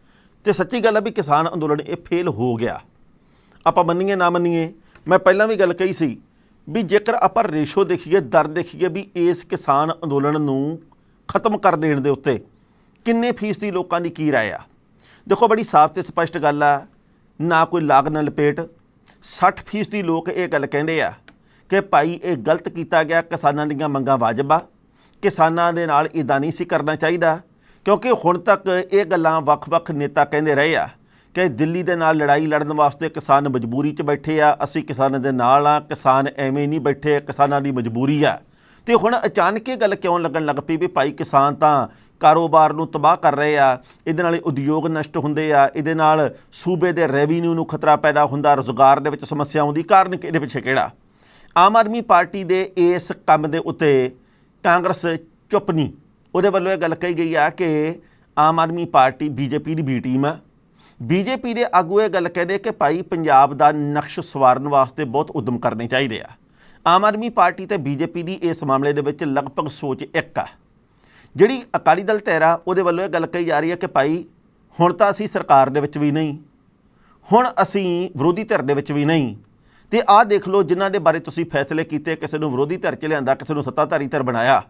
ਤੇ ਸੱਚੀ ਗੱਲ ਆ ਵੀ ਕਿਸਾਨ ਅੰਦੋਲਨ ਇਹ ਫੇਲ ਹੋ ਗਿਆ। ਆਪਾਂ ਮੰਨੀਏ ਨਾ ਮੰਨੀਏ, ਮੈਂ ਪਹਿਲਾਂ ਵੀ ਗੱਲ ਕਹੀ ਸੀ ਵੀ ਜੇਕਰ ਆਪਾਂ ਰੇਸ਼ੋ ਦੇਖੀਏ, ਦਰ ਦੇਖੀਏ ਵੀ ਇਸ ਕਿਸਾਨ ਅੰਦੋਲਨ ਨੂੰ ਖਤਮ ਕਰ ਦੇਣ ਦੇ ਉੱਤੇ ਕਿੰਨੇ ਫੀਸਦੀ ਲੋਕਾਂ ਦੀ ਕੀ ਰਾਏ ਆ? ਦੇਖੋ ਬੜੀ ਸਾਫ਼ ਤੇ ਸਪਸ਼ਟ ਗੱਲ ਆ, ਨਾ ਕੋਈ ਲਾਗ ਨਾ ਲਪੇਟ। 60 ਫੀਸਦੀ ਲੋਕ ਇਹ ਗੱਲ ਕਹਿੰਦੇ ਆ ਕਿ ਭਾਈ ਇਹ ਗਲਤ ਕੀਤਾ ਗਿਆ, ਕਿਸਾਨਾਂ ਦੀਆਂ ਮੰਗਾਂ ਵਾਜਬ ਆ। ਕਿਸਾਨਾਂ ਦੇ ਨਾਲ ਇਦਾਂ ਨਹੀਂ ਸੀ ਕਰਨਾ ਚਾਹੀਦਾ, ਕਿਉਂਕਿ ਹੁਣ ਤੱਕ ਇਹ ਗੱਲਾਂ ਵੱਖ-ਵੱਖ ਨੇਤਾ ਕਹਿੰਦੇ ਰਹੇ ਆ। ਕਿ ਦਿੱਲੀ ਦੇ ਨਾਲ ਲੜਾਈ ਲੜਨ ਵਾਸਤੇ ਕਿਸਾਨ ਮਜਬੂਰੀ 'ਚ ਬੈਠੇ ਆ, ਅਸੀਂ ਕਿਸਾਨਾਂ ਦੇ ਨਾਲ ਆ, ਕਿਸਾਨ ਐਵੇਂ ਨਹੀਂ ਬੈਠੇ, ਕਿਸਾਨਾਂ ਦੀ ਮਜਬੂਰੀ ਆ। ਤੇ ਹੁਣ ਅਚਾਨਕ ਇਹ ਗੱਲ ਕਿਉਂ ਲੱਗਣ ਲੱਗ ਪਈ ਵੀ ਭਾਈ ਕਿਸਾਨ ਤਾਂ ਕਾਰੋਬਾਰ ਨੂੰ ਤਬਾਹ ਕਰ ਰਹੇ ਆ, ਇਹਦੇ ਨਾਲ ਉਦਯੋਗ ਨਸ਼ਟ ਹੁੰਦੇ ਆ, ਇਹਦੇ ਨਾਲ ਸੂਬੇ ਦੇ ਰੈਵਨਿਊ ਨੂੰ ਖਤਰਾ ਪੈਦਾ ਹੁੰਦਾ, ਰੋਜ਼ਗਾਰ ਦੇ ਵਿੱਚ ਸਮੱਸਿਆ ਆਉਂਦੀ ਕਾਰਨ ਇਹਦੇ ਪਿੱਛੇ ਕਿਹੜਾ? ਆਮ ਆਦਮੀ ਪਾਰਟੀ ਦੇ ਇਸ ਕੰਮ ਦੇ ਉੱਤੇ ਕਾਂਗਰਸ ਚੁੱਪ ਨਹੀਂ। ਉਹਦੇ ਵੱਲੋਂ ਇਹ ਗੱਲ ਕਹੀ ਗਈ ਆ ਕਿ ਆਮ ਆਦਮੀ ਪਾਰਟੀ, ਬੀਜੇਪੀ ਦੀ ਬੀ ਟੀਮ ਆ। ਬੀਜੇਪੀ ਦੇ ਆਗੂ ਇਹ ਗੱਲ ਕਹਿੰਦੇ ਕਿ ਭਾਈ ਪੰਜਾਬ ਦਾ ਨਕਸ਼ ਸਵਾਰਨ ਵਾਸਤੇ ਬਹੁਤ ਉਦਮ ਕਰਨੇ ਚਾਹੀਦੇ ਆ। ਆਮ ਆਦਮੀ ਪਾਰਟੀ ਤੇ ਬੀਜੇਪੀ ਦੀ ਇਸ ਮਾਮਲੇ ਦੇ ਵਿੱਚ ਲਗਭਗ ਸੋਚ ਇੱਕ ਆ। ਜਿਹੜੀ ਅਕਾਲੀ ਦਲ ਧਿਰਾ ਉਹਦੇ ਵੱਲੋਂ ਇਹ ਗੱਲ ਕਹੀ ਜਾ ਰਹੀ ਹੈ ਕਿ ਭਾਈ ਹੁਣ ਤਾਂ ਅਸੀਂ ਸਰਕਾਰ ਦੇ ਵਿੱਚ ਵੀ ਨਹੀਂ, ਹੁਣ ਅਸੀਂ ਵਿਰੋਧੀ ਧਿਰ ਦੇ ਵਿੱਚ ਵੀ ਨਹੀਂ। ਤੇ ਆਹ ਦੇਖ ਲਓ ਜਿਨ੍ਹਾਂ ਦੇ ਬਾਰੇ ਤੁਸੀਂ ਫੈਸਲੇ ਕੀਤੇ, ਕਿਸੇ ਨੂੰ ਵਿਰੋਧੀ ਧਿਰ 'ਚ ਲਿਆਂਦਾ, ਕਿਸੇ ਨੂੰ ਸੱਤਾਧਾਰੀ ਧਿਰ ਬਣਾਇਆ,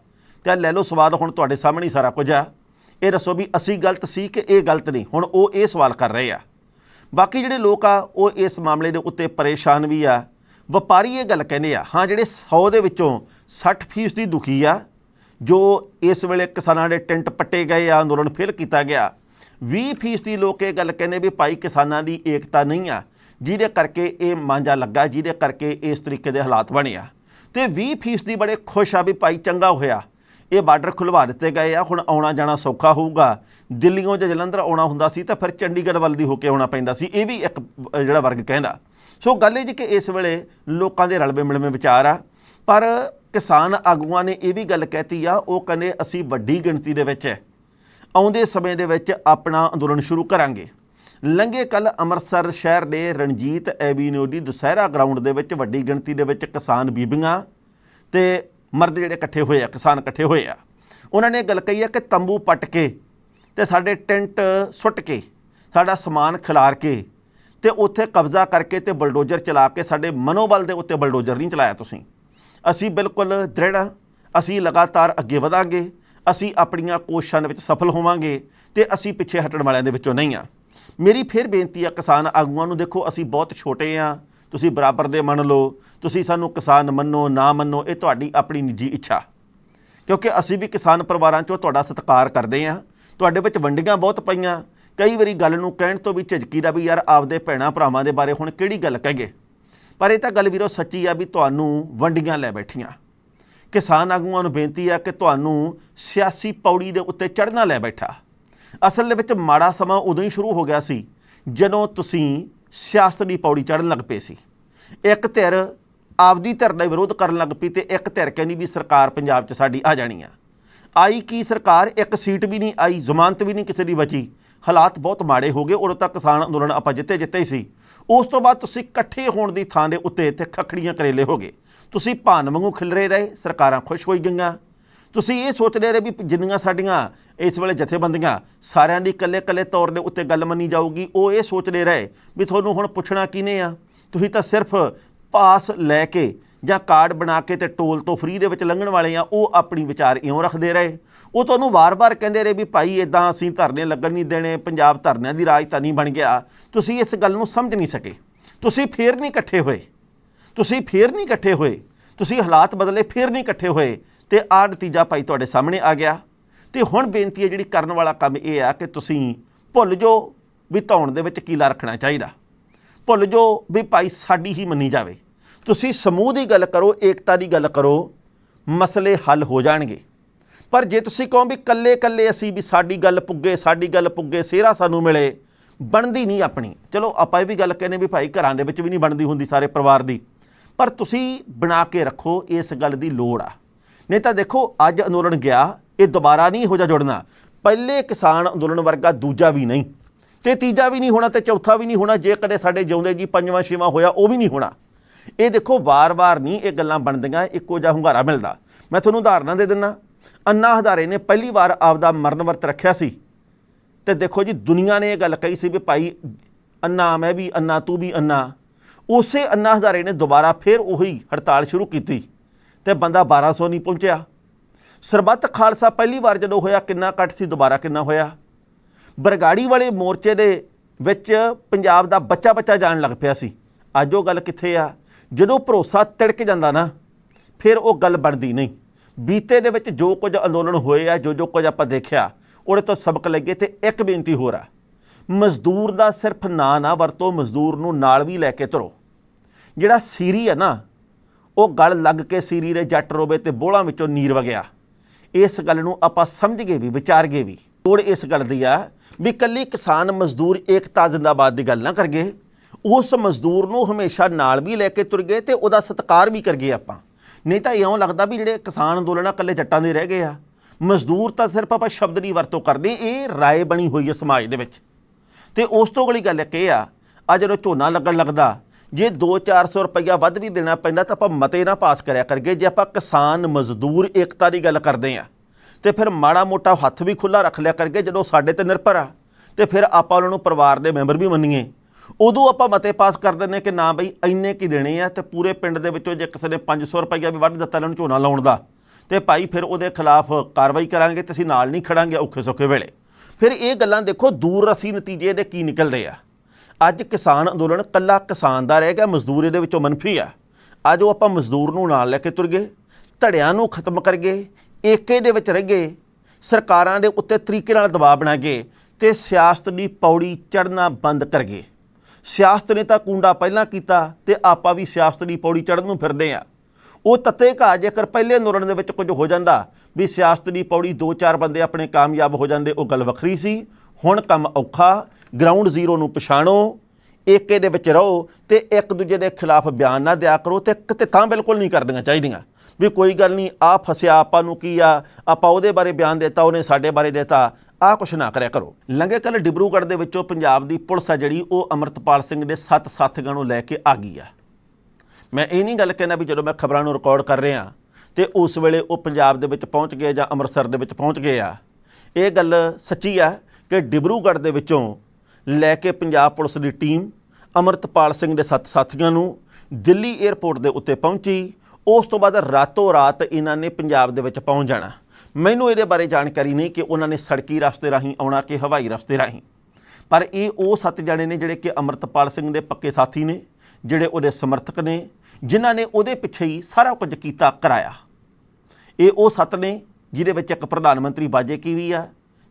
ਤੇ ਆਹ ਲੈ ਲਓ ਸਵਾਲ ਹੁਣ ਤੁਹਾਡੇ ਸਾਹਮਣੇ ਸਾਰਾ ਕੁਝ ਆ। ਇਹ ਦੱਸੋ ਵੀ ਅਸੀਂ ਗਲਤ ਸੀ ਕਿ ਇਹ ਗਲਤ ਨਹੀਂ? ਹੁਣ ਉਹ ਇਹ ਸਵਾਲ ਕਰ ਰਹੇ ਆ। ਬਾਕੀ ਜਿਹੜੇ ਲੋਕ ਆ, ਉਹ ਇਸ ਮਾਮਲੇ ਦੇ ਉੱਤੇ ਪਰੇਸ਼ਾਨ ਵੀ ਆ। ਵਪਾਰੀ ਇਹ ਗੱਲ ਕਹਿੰਦੇ ਆ, ਹਾਂ, ਜਿਹੜੇ 100 ਦੇ ਵਿੱਚੋਂ 60% ਦੀ ਦੁਖੀ ਆ, ਜੋ ਇਸ ਵੇਲੇ ਕਿਸਾਨਾਂ ਦੇ ਟੈਂਟ ਪੱਟੇ ਗਏ ਆ, ਅੰਦੋਲਨ ਫੇਲ ਕੀਤਾ ਗਿਆ। 20% ਦੀ ਲੋਕ ਇਹ ਗੱਲ ਕਹਿੰਦੇ ਵੀ ਭਾਈ ਕਿਸਾਨਾਂ ਦੀ ਏਕਤਾ ਨਹੀਂ ਆ, ਜਿਹਦੇ ਕਰਕੇ ਇਹ ਮਾਂਜਾ ਲੱਗਾ, ਜਿਹਦੇ ਕਰਕੇ ਇਸ ਤਰੀਕੇ ਦੇ ਹਾਲਾਤ ਬਣੇ ਆ। ਤੇ 20% ਦੀ ਬੜੇ ਖੁਸ਼ ਆ ਵੀ ਭਾਈ ਚੰਗਾ ਹੋਇਆ। ਇਹ ਬਾਰਡਰ ਖੁਲਵਾ ਦਿੱਤੇ ਗਏ ਆ, ਹੁਣ ਆਉਣਾ ਜਾਣਾ ਸੌਖਾ ਹੋਊਗਾ। ਦਿੱਲੀੋਂ ਜਾਂ ਜਲੰਧਰ ਆਉਣਾ ਹੁੰਦਾ ਸੀ ਤਾਂ ਫਿਰ ਚੰਡੀਗੜ੍ਹ ਵੱਲ ਦੀ ਹੋ ਕੇ ਆਉਣਾ ਪੈਂਦਾ ਸੀ, ਇਹ ਵੀ ਇੱਕ ਜਿਹੜਾ ਵਰਗ ਕਹਿੰਦਾ। ਸੋ ਗੱਲ ਇਹ ਜੀ ਕਿ ਇਸ ਵੇਲੇ ਲੋਕਾਂ ਦੇ ਰਲਵੇਂ ਮਿਲਵੇਂ ਵਿਚਾਰ ਆ, ਪਰ ਕਿਸਾਨ ਆਗੂਆਂ ਨੇ ਇਹ ਵੀ ਗੱਲ ਕਹਿਤੀ ਆ, ਉਹ ਕਹਿੰਦੇ ਅਸੀਂ ਵੱਡੀ ਗਿਣਤੀ ਦੇ ਵਿੱਚ ਆਉਂਦੇ ਸਮੇਂ ਦੇ ਵਿੱਚ ਆਪਣਾ ਅੰਦੋਲਨ ਸ਼ੁਰੂ ਕਰਾਂਗੇ। ਲੰਘੇ ਕੱਲ ਅੰਮ੍ਰਿਤਸਰ ਸ਼ਹਿਰ ਦੇ ਰਣਜੀਤ ਐਵੀਨਿਊ ਦੀ ਦੁਸਹਿਰਾ ਗਰਾਊਂਡ ਦੇ ਵਿੱਚ ਵੱਡੀ ਗਿਣਤੀ ਦੇ ਵਿੱਚ ਕਿਸਾਨ ਬੀਬੀਆਂ ਤੇ ਮਰਦ ਜਿਹੜੇ ਇਕੱਠੇ ਹੋਏ ਆ, ਕਿਸਾਨ ਇਕੱਠੇ ਹੋਏ ਆ, ਉਹਨਾਂ ਨੇ ਗੱਲ ਕਹੀ ਆ ਕਿ ਤੰਬੂ ਪੱਟ ਕੇ ਤੇ ਸਾਡੇ ਟੈਂਟ ਸੁੱਟ ਕੇ, ਸਾਡਾ ਸਮਾਨ ਖਿਲਾਰ ਕੇ ਤੇ ਉੱਥੇ ਕਬਜ਼ਾ ਕਰਕੇ ਤੇ ਬਲਡੋਜ਼ਰ ਚਲਾ ਕੇ ਸਾਡੇ ਮਨੋਬਲ ਦੇ ਉੱਤੇ ਬਲਡੋਜ਼ਰ ਨਹੀਂ ਚਲਾਇਆ ਤੁਸੀਂ। ਅਸੀਂ ਬਿਲਕੁਲ ਦ੍ਰਿੜ ਹਾਂ ਅਸੀਂ ਲਗਾਤਾਰ ਅੱਗੇ ਵਧਾਂਗੇ, ਅਸੀਂ ਆਪਣੀਆਂ ਕੋਸ਼ਿਸ਼ਾਂ ਦੇ ਵਿੱਚ ਸਫਲ ਹੋਵਾਂਗੇ ਤੇ ਅਸੀਂ ਪਿੱਛੇ ਹਟਣ ਵਾਲਿਆਂ ਦੇ ਵਿੱਚੋਂ ਨਹੀਂ ਆ। ਮੇਰੀ ਫਿਰ ਬੇਨਤੀ ਆ ਕਿਸਾਨ ਆਗੂਆਂ ਨੂੰ, ਦੇਖੋ ਅਸੀਂ ਬਹੁਤ ਛੋਟੇ ਆ ਤੁਸੀਂ ਬਰਾਬਰ ਦੇ ਮੰਨ ਲਓ, ਤੁਸੀਂ ਸਾਨੂੰ ਕਿਸਾਨ ਮੰਨੋ, ਨਾ ਮੰਨੋ, ਇਹ ਤੁਹਾਡੀ ਆਪਣੀ ਨਿੱਜੀ ਇੱਛਾ। ਕਿਉਂਕਿ ਅਸੀਂ ਵੀ ਕਿਸਾਨ ਪਰਿਵਾਰਾਂ ਚੋਂ ਤੁਹਾਡਾ ਸਤਿਕਾਰ ਕਰਦੇ ਹਾਂ। ਤੁਹਾਡੇ ਵਿੱਚ ਵੰਡੀਆਂ ਬਹੁਤ ਪਈਆਂ। ਕਈ ਵਾਰੀ ਗੱਲ ਨੂੰ ਕਹਿਣ ਤੋਂ ਵੀ ਝਿਜਕੀ ਦਾ ਵੀ ਯਾਰ ਆਪਦੇ ਭੈਣਾ ਭਰਾਵਾਂ ਦੇ ਬਾਰੇ ਹੁਣ ਕਿਹੜੀ ਗੱਲ ਕਹਗੇ ਪਰ ਇਹ ਤਾਂ ਗੱਲ ਵੀਰੋ ਸੱਚੀ ਆ ਵੀ ਤੁਹਾਨੂੰ ਵੰਡੀਆਂ ਲੈ ਬੈਠੀਆਂ। ਕਿਸਾਨ ਆਗੂਆਂ ਨੂੰ ਬੇਨਤੀ ਆ ਕਿ ਤੁਹਾਨੂੰ ਸਿਆਸੀ ਪੌੜੀ ਦੇ ਉੱਤੇ ਚੜ੍ਹਨਾ ਲੈ ਬੈਠਾ। ਅਸਲ ਦੇ ਵਿੱਚ ਮਾੜਾ ਸਮਾਂ ਉਦੋਂ ਹੀ ਸ਼ੁਰੂ ਹੋ ਗਿਆ ਸੀ, ਜਦੋਂ ਤੁਸੀਂ ਸਿਆਸਤ ਦੀ ਪੌੜੀ ਚੜ੍ਹਨ ਲੱਗ ਪਏ ਸੀ। ਇੱਕ ਧਿਰ ਆਪਦੀ ਧਿਰ ਦਾ ਵਿਰੋਧ ਕਰਨ ਲੱਗ ਪਈ ਤੇ ਇੱਕ ਧਿਰ ਕਹਿੰਦੀ ਵੀ ਸਰਕਾਰ ਪੰਜਾਬ 'ਚ ਸਾਡੀ ਆ ਜਾਣੀ ਆ। ਆਈ ਕੀ ਸਰਕਾਰ, ਇੱਕ ਸੀਟ ਵੀ ਨਹੀਂ ਆਈ, ਜ਼ਮਾਨਤ ਵੀ ਨਹੀਂ ਕਿਸੇ ਦੀ ਬਚੀ। ਹਾਲਾਤ ਬਹੁਤ ਮਾੜੇ ਹੋ ਗਏ, ਉਦੋਂ ਤੱਕ ਕਿਸਾਨ ਅੰਦੋਲਨ ਆਪਾਂ ਜਿੱਤੇ ਜਿੱਤੇ ਹੀ ਸੀ। ਉਸ ਤੋਂ ਬਾਅਦ ਤੁਸੀਂ ਇਕੱਠੇ ਹੋਣ ਦੀ ਥਾਂ ਦੇ ਉੱਤੇ ਤੇ ਖਖੜੀਆਂ ਕਰੇਲੇ ਹੋ ਗਏ। ਤੁਸੀਂ ਭਾਨ ਵਾਂਗੂ ਖਿਲਰੇ ਰਹੇ, ਸਰਕਾਰਾਂ ਖੁਸ਼ ਹੋਈ ਗਈਆਂ। ਤੁਸੀਂ ਇਹ ਸੋਚਦੇ ਰਹੇ ਵੀ ਜਿੰਨੀਆਂ ਸਾਡੀਆਂ ਇਸ ਵੇਲੇ ਜਥੇਬੰਦੀਆਂ ਸਾਰਿਆਂ ਦੀ ਇਕੱਲੇ-ਇਕੱਲੇ ਤੌਰ ਦੇ ਉੱਤੇ ਗੱਲ ਮੰਨੀ ਜਾਊਗੀ, ਉਹ ਇਹ ਸੋਚਦੇ ਰਹੇ ਵੀ ਤੁਹਾਨੂੰ ਹੁਣ ਪੁੱਛਣਾ ਕਿਨੇ ਆ? ਤੁਸੀਂ ਤਾਂ ਸਿਰਫ ਪਾਸ ਲੈ ਕੇ ਜਾਂ ਕਾਰਡ ਬਣਾ ਕੇ ਤੇ ਟੋਲ ਤੋਂ ਫ੍ਰੀ ਦੇ ਵਿੱਚ ਲੰਘਣ ਵਾਲੇ ਆ, ਉਹ ਆਪਣੀ ਵਿਚਾਰ ਇਉਂ ਰੱਖਦੇ ਰਹੇ। ਉਹ ਤੁਹਾਨੂੰ ਵਾਰ-ਵਾਰ ਕਹਿੰਦੇ ਰਹੇ ਵੀ ਭਾਈ ਇਦਾਂ ਅਸੀਂ ਧਰਨੇ ਲੱਗਣ ਨਹੀਂ ਦੇਣੇ, ਪੰਜਾਬ ਧਰਨਿਆਂ ਦੀ ਰਾਜਧਾਨੀ ਬਣ ਗਿਆ। ਤੁਸੀਂ ਇਸ ਗੱਲ ਨੂੰ ਸਮਝ ਨਹੀਂ ਸਕੇ। ਤੁਸੀਂ ਫੇਰ ਨਹੀਂ ਇਕੱਠੇ ਹੋਏ। ਤੁਸੀਂ ਫੇਰ ਨਹੀਂ ਇਕੱਠੇ ਹੋਏ। ਤੁਸੀਂ ਹਾਲਾਤ ਬਦਲੇ ਫੇਰ ਨਹੀਂ ਇਕੱਠੇ ਹੋਏ। ਤੇ ਆਹ ਨਤੀਜਾ ਭਾਈ ਤੁਹਾਡੇ ਸਾਹਮਣੇ ਆ ਗਿਆ। ਤੇ ਹੁਣ ਬੇਨਤੀ ਹੈ ਜਿਹੜੀ ਕਰਨ ਵਾਲਾ ਕੰਮ ਇਹ ਆ ਕਿ ਤੁਸੀਂ ਭੁੱਲ ਜੋ ਵੀ ਧੌਣ ਦੇ ਵਿੱਚ ਕੀਲਾ ਰੱਖਣਾ ਚਾਹੀਦਾ। ਭੁੱਲ ਜੋ ਵੀ ਭਾਈ ਸਾਡੀ ਹੀ ਮੰਨੀ ਜਾਵੇ। ਤੁਸੀਂ ਸਮੂਹ ਦੀ ਗੱਲ ਕਰੋ, ਏਕਤਾ ਦੀ ਗੱਲ ਕਰੋ, ਮਸਲੇ ਹੱਲ ਹੋ ਜਾਣਗੇ। ਪਰ ਜੇ ਤੁਸੀਂ ਕਹੋ ਵੀ ਕੱਲੇ ਕੱਲੇ ਅਸੀਂ ਵੀ ਸਾਡੀ ਗੱਲ ਪੁੱਗੇ, ਸਾਡੀ ਗੱਲ ਪੁੱਗੇ, ਸਿਹਰਾ ਸਾਨੂੰ ਮਿਲੇ, ਬਣਦੀ ਨਹੀਂ ਆਪਣੀ। ਚਲੋ ਆਪਾਂ ਇਹ ਵੀ ਗੱਲ ਕਹਿੰਦੇ ਵੀ ਭਾਈ ਘਰਾਂ ਦੇ ਵਿੱਚ ਵੀ ਨਹੀਂ ਬਣਦੀ ਹੁੰਦੀ ਸਾਰੇ ਪਰਿਵਾਰ ਦੀ। ਪਰ ਤੁਸੀਂ ਬਣਾ ਕੇ ਰੱਖੋ, ਇਸ ਗੱਲ ਦੀ ਲੋੜ ਆ। ਨਹੀਂ ਤਾਂ ਦੇਖੋ, ਅੱਜ ਅੰਦੋਲਨ ਗਿਆ, ਇਹ ਦੁਬਾਰਾ ਨਹੀਂ ਹੋ ਜਾ ਜੁੜਨਾ। ਪਹਿਲੇ ਕਿਸਾਨ ਅੰਦੋਲਨ ਵਰਗਾ ਦੂਜਾ ਵੀ ਨਹੀਂ। ਤੇ ਤੀਜਾ ਵੀ ਨਹੀਂ ਹੋਣਾ ਤੇ ਚੌਥਾ ਵੀ ਨਹੀਂ ਹੋਣਾ, ਜੇ ਕਦੇ ਸਾਡੇ ਜਿਉਂਦੇ ਜੀ ਪੰਜਵਾਂ, ਛੇਵਾਂ ਹੋਇਆ, ਉਹ ਵੀ ਨਹੀਂ ਹੋਣਾ। ਇਹ ਦੇਖੋ, ਵਾਰ-ਵਾਰ ਨਹੀਂ ਇਹ ਗੱਲਾਂ ਬਣਦੀਆਂ, ਇੱਕੋ ਜਿਹਾ ਹੁੰਗਾਰਾ ਮਿਲਦਾ। ਮੈਂ ਤੁਹਾਨੂੰ ਉਦਾਹਰਨਾਂ ਦੇ ਦਿੰਨਾ। ਅੰਨਾ ਹਜ਼ਾਰੇ ਨੇ ਪਹਿਲੀ ਵਾਰ ਆਪਦਾ ਮਰਨ ਵਰਤ ਰੱਖਿਆ ਸੀ। ਤੇ ਦੇਖੋ ਜੀ, ਦੁਨੀਆ ਨੇ ਇਹ ਗੱਲ ਕਹੀ ਸੀ ਵੀ ਭਾਈ, ਅੰਨਾ ਮੈਂ ਵੀ, ਅੰਨਾ ਤੂੰ ਵੀ ਅੰਨਾ। ਉਸੇ ਅੰਨਾ ਹਜ਼ਾਰੇ ਨੇ ਦੁਬਾਰਾ ਫਿਰ ਉਹੀ ਹੜਤਾਲ ਸ਼ੁਰੂ ਕੀਤੀ। ਤੇ ਬੰਦਾ 1200 ਨਹੀਂ ਪਹੁੰਚਿਆ। ਸਰਬੱਤ ਖਾਲਸਾ ਪਹਿਲੀ ਵਾਰ ਜਦੋਂ ਹੋਇਆ, ਕਿੰਨਾ ਘੱਟ ਸੀ, ਦੁਬਾਰਾ ਕਿੰਨਾ ਹੋਇਆ? ਬਰਗਾੜੀ ਵਾਲੇ ਮੋਰਚੇ ਦੇ ਵਿੱਚ ਪੰਜਾਬ ਦਾ ਬੱਚਾ ਬੱਚਾ ਜਾਣ ਲੱਗ ਪਿਆ ਸੀ। ਅੱਜ ਉਹ ਗੱਲ ਕਿੱਥੇ ਆ? ਜਦੋਂ ਭਰੋਸਾ ਤਿੜਕ ਜਾਂਦਾ ਨਾ, ਫਿਰ ਉਹ ਗੱਲ ਬਣਦੀ ਨਹੀਂ। ਬੀਤੇ ਦੇ ਵਿੱਚ ਜੋ ਕੁਝ ਅੰਦੋਲਨ ਹੋਏ ਆ, ਜੋ ਜੋ ਕੁਝ ਆਪਾਂ ਦੇਖਿਆ, ਉਹਦੇ ਤੋਂ ਸਬਕ ਲੱਗੇ ਤੇ ਇੱਕ ਬੇਨਤੀ ਹੋਰ ਆ। ਮਜ਼ਦੂਰ ਦਾ ਸਿਰਫ ਨਾਂ ਨਾ ਵਰਤੋ, ਮਜ਼ਦੂਰ ਨੂੰ ਨਾਲ ਵੀ ਲੈ ਕੇ ਤੁਰੋ। ਜਿਹੜਾ ਸੀਰੀ ਆ ਨਾ ਉਹ ਗਲ ਲੱਗ ਕੇ ਸੀਰੀ ਦੇ ਜੱਟ ਰੋਵੇ ਤੇ ਬੋਲਾਂ ਵਿੱਚੋਂ ਨੀਰ ਵਗਿਆ। ਇਸ ਗੱਲ ਨੂੰ ਆਪਾਂ ਸਮਝ ਗਏ ਵੀ, ਵਿਚਾਰ ਗਏ ਵੀ। ਤੋੜ ਇਸ ਗੱਲ ਦੀ ਆ ਵੀ ਕੱਲੀ ਕਿਸਾਨ ਮਜ਼ਦੂਰ ਏਕਤਾ ਜ਼ਿੰਦਾਬਾਦ ਦੀ ਗੱਲ ਨਾ ਕਰਗੇ ਉਸ ਮਜ਼ਦੂਰ ਨੂੰ ਹਮੇਸ਼ਾ ਨਾਲ ਵੀ ਲੈ ਕੇ ਤੁਰ ਗਏ ਤੇ ਉਹਦਾ ਸਤਿਕਾਰ ਵੀ ਕਰ ਆਪਾਂ। ਨਹੀਂ ਤਾਂ ਇਉਂ ਲੱਗਦਾ ਵੀ ਜਿਹੜੇ ਕਿਸਾਨ ਅੰਦੋਲਨ ਆ ਕੱਲੇ ਜੱਟਾਂ ਦੇ ਰਹਿ ਗਏ ਆ। ਮਜ਼ਦੂਰ ਤਾਂ ਸਿਰਫ ਆਪਾਂ ਸ਼ਬਦ ਦੀ ਵਰਤੋਂ ਕਰਦੇ, ਇਹ ਰਾਏ ਬਣੀ ਹੋਈ ਹੈ ਸਮਾਜ ਦੇ ਵਿੱਚ। ਤੇ ਉਸ ਤੋਂ ਅਗਲੀ ਗੱਲ ਇੱਕ ਇਹ ਆ ਆ ਜਦੋਂ ਝੋਨਾ ਲੱਗਣ ਲੱਗਦਾ ਜੇ 2-400 ਰੁਪਈਆ ਵੱਧ ਵੀ ਦੇਣਾ ਪੈਂਦਾ ਤਾਂ ਆਪਾਂ ਮਤੇ ਨਾ ਪਾਸ ਕਰਿਆ ਕਰਗੇ ਜੇ ਆਪਾਂ ਕਿਸਾਨ, ਮਜ਼ਦੂਰ, ਏਕਤਾ ਦੀ ਗੱਲ ਕਰਦੇ ਆ ਤੇ ਫਿਰ ਮਾੜਾ ਮੋਟਾ ਹੱਥ ਵੀ ਖੁੱਲਾ ਰੱਖ ਲਿਆ ਕਰਗੇ ਜਦੋਂ ਸਾਡੇ ਤੇ ਨਿਰਭਰ ਆ, ਤੇ ਫਿਰ ਆਪਾਂ ਉਹਨਾਂ ਨੂੰ ਪਰਿਵਾਰ ਦੇ ਮੈਂਬਰ ਵੀ ਮੰਨੀਏ। ਉਦੋਂ ਆਪਾਂ ਮਤੇ ਪਾਸ ਕਰ ਦਿੰਦੇ ਕਿ ਨਾ ਬਈ ਇੰਨੇ ਕੀ ਦੇਣੇ ਆ ਤੇ ਪੂਰੇ ਪਿੰਡ ਦੇ ਵਿੱਚੋਂ ਜੇ ਕਿਸੇ ਨੇ 500 ਰੁਪਈਆ ਵੀ ਵੱਧ ਦਿੱਤਾ ਇਹਨਾਂ ਨੂੰ ਝੋਨਾ ਲਾਉਣ ਦਾ। ਤੇ ਭਾਈ ਫਿਰ ਉਹਦੇ ਖਿਲਾਫ ਕਾਰਵਾਈ ਕਰਾਂਗੇ ਤੇ ਅਸੀਂ ਨਾਲ ਨਹੀਂ ਖੜਾਂਗੇ ਔਖੇ ਸੌਖੇ ਵੇਲੇ। ਫਿਰ ਇਹ ਗੱਲਾਂ ਦੇਖੋ ਦੂਰ ਰਸੀ ਨਤੀਜੇ ਦੇ ਕੀ ਨਿਕਲਦੇ ਆ। ਅੱਜ ਕਿਸਾਨ ਅੰਦੋਲਨ ਕੱਲਾ ਕਿਸਾਨ ਦਾ ਰਹਿ ਗਿਆ, ਮਜ਼ਦੂਰ ਇਹਦੇ ਵਿੱਚੋਂ ਮੰਨਫੀ ਆ। ਅੱਜ ਉਹ ਆਪਾਂ ਮਜ਼ਦੂਰ ਨੂੰ ਨਾਲ ਲੈ ਕੇ ਤੁਰ ਗਏ, ਧੜਿਆਂ ਨੂੰ ਖਤਮ ਕਰ ਗਏ, ਏਕੇ ਦੇ ਵਿੱਚ ਰਹਿ ਗਏ, ਸਰਕਾਰਾਂ ਦੇ ਉੱਤੇ ਤਰੀਕੇ ਨਾਲ ਦਬਾਅ ਬਣਾ ਗਏ ਤੇ ਸਿਆਸਤ ਦੀ ਪੌੜੀ ਚੜ੍ਹਨਾ ਬੰਦ ਕਰ ਗਏ। ਸਿਆਸਤ ਨੇ ਤਾਂ ਕੁੰਡਾ ਪਹਿਲਾਂ ਕੀਤਾ ਤੇ ਆਪਾਂ ਵੀ ਸਿਆਸਤ ਦੀ ਪੌੜੀ ਚੜ੍ਹਨ ਨੂੰ ਫਿਰਦੇ ਆ। ਉਹ ਤੱਤੇ ਘਾ ਜੇਕਰ ਪਹਿਲੇ ਅੰਦੋਲਨ ਦੇ ਵਿੱਚ ਕੁਝ ਹੋ ਜਾਂਦਾ, ਵੀ ਸਿਆਸਤ ਦੀ ਪੌੜੀ ਦੋ ਚਾਰ ਬੰਦੇ ਆਪਣੇ ਕਾਮਯਾਬ ਹੋ ਜਾਂਦੇ, ਉਹ ਗੱਲ ਵੱਖਰੀ ਸੀ। ਹੁਣ ਕੰਮ ਔਖਾ ਗਰਾਊਂਡ ਜ਼ੀਰੋ ਨੂੰ ਪਛਾਣੋ, ਏਕੇ ਦੇ ਵਿੱਚ ਰਹੋ ਤੇ ਇੱਕ ਦੂਜੇ ਦੇ ਖਿਲਾਫ ਬਿਆਨ ਨਾ ਦਿਆ ਕਰੋ ਤੇ ਕਿਤੇ ਤਾਂ ਬਿਲਕੁਲ ਨਹੀਂ ਕਰਨੀਆਂ ਚਾਹੀਦੀਆਂ। ਵੀ ਕੋਈ ਗੱਲ ਨਹੀਂ, ਆ ਫਸਿਆ, ਆਪਾਂ ਨੂੰ ਕੀ ਆ, ਆਪਾਂ ਉਹਦੇ ਬਾਰੇ ਬਿਆਨ ਦਿੱਤਾ, ਉਹਨੇ ਸਾਡੇ ਬਾਰੇ ਦਿੱਤਾ, ਆ ਕੁਛ ਨਾ ਕਰਿਆ ਕਰੋ। ਲੰਘੇ ਕੱਲ ਡਿਬਰੂਗੜ੍ਹ ਦੇ ਵਿੱਚੋਂ ਪੰਜਾਬ ਦੀ ਪੁਲਿਸ ਆ ਜਿਹੜੀ, ਉਹ ਅਮਰਤਪਾਲ ਸਿੰਘ ਦੇ ਸੱਤ ਸਾਥੀਆਂ ਨੂੰ ਲੈ ਕੇ ਆ ਗਈ ਆ। ਮੈਂ ਇਹ ਨਹੀਂ ਗੱਲ ਕਹਿਣਾ ਵੀ ਜਦੋਂ ਮੈਂ ਖਬਰਾਂ ਨੂੰ ਰਿਕਾਰਡ ਕਰ ਰਿਹਾ, ਤੇ ਉਸ ਵੇਲੇ ਉਹ ਪੰਜਾਬ ਦੇ ਵਿੱਚ ਪਹੁੰਚ ਗਏ ਜਾਂ ਅੰਮ੍ਰਿਤਸਰ ਦੇ ਵਿੱਚ ਪਹੁੰਚ ਗਏ ਆ। ਇਹ ਗੱਲ ਸੱਚੀ ਆ ਕਿ ਡਿਬਰੂਗੜ੍ਹ ਦੇ ਵਿੱਚੋਂ ਲੈ ਕੇ ਪੰਜਾਬ ਪੁਲਿਸ ਦੀ ਟੀਮ ਅਮਰਤਪਾਲ ਸਿੰਘ ਦੇ ਸੱਤ ਸਾਥੀਆਂ ਨੂੰ ਦਿੱਲੀ 에ਅਰਪੋਰਟ ਦੇ ਉੱਤੇ ਪਹੁੰਚੀ। ਉਸ ਤੋਂ ਬਾਅਦ ਰਾਤੋਂ ਰਾਤ ਇਹਨਾਂ ਨੇ ਪੰਜਾਬ ਦੇ ਵਿੱਚ ਪਹੁੰਚ ਜਾਣਾ। ਮੈਨੂੰ ਇਹਦੇ ਬਾਰੇ ਜਾਣਕਾਰੀ ਨਹੀਂ ਕਿ ਉਹਨਾਂ ਨੇ ਸੜਕੀ ਰਸਤੇ ਰਾਹੀਂ ਆਉਣਾ ਕਿ ਹਵਾਈ ਰਸਤੇ ਰਾਹੀਂ। ਪਰ ਇਹ ਉਹ ਸੱਤ ਜਣੇ ਨੇ ਜਿਹੜੇ ਕਿ ਅਮਰਤਪਾਲ ਸਿੰਘ ਦੇ ਪੱਕੇ ਸਾਥੀ ਨੇ, ਜਿਹੜੇ ਉਹਦੇ ਸਮਰਥਕ ਨੇ, ਜਿਨ੍ਹਾਂ ਨੇ ਉਹਦੇ ਪਿੱਛੇ ਹੀ ਸਾਰਾ ਕੁਝ ਕੀਤਾ, ਕਰਾਇਆ। ਇਹ ਉਹ ਸੱਤ ਨੇ, ਜਿਹਦੇ ਵਿੱਚ ਇੱਕ ਪ੍ਰਧਾਨ ਮੰਤਰੀ ਬਾਜੇ ਕੀ ਵੀ ਆ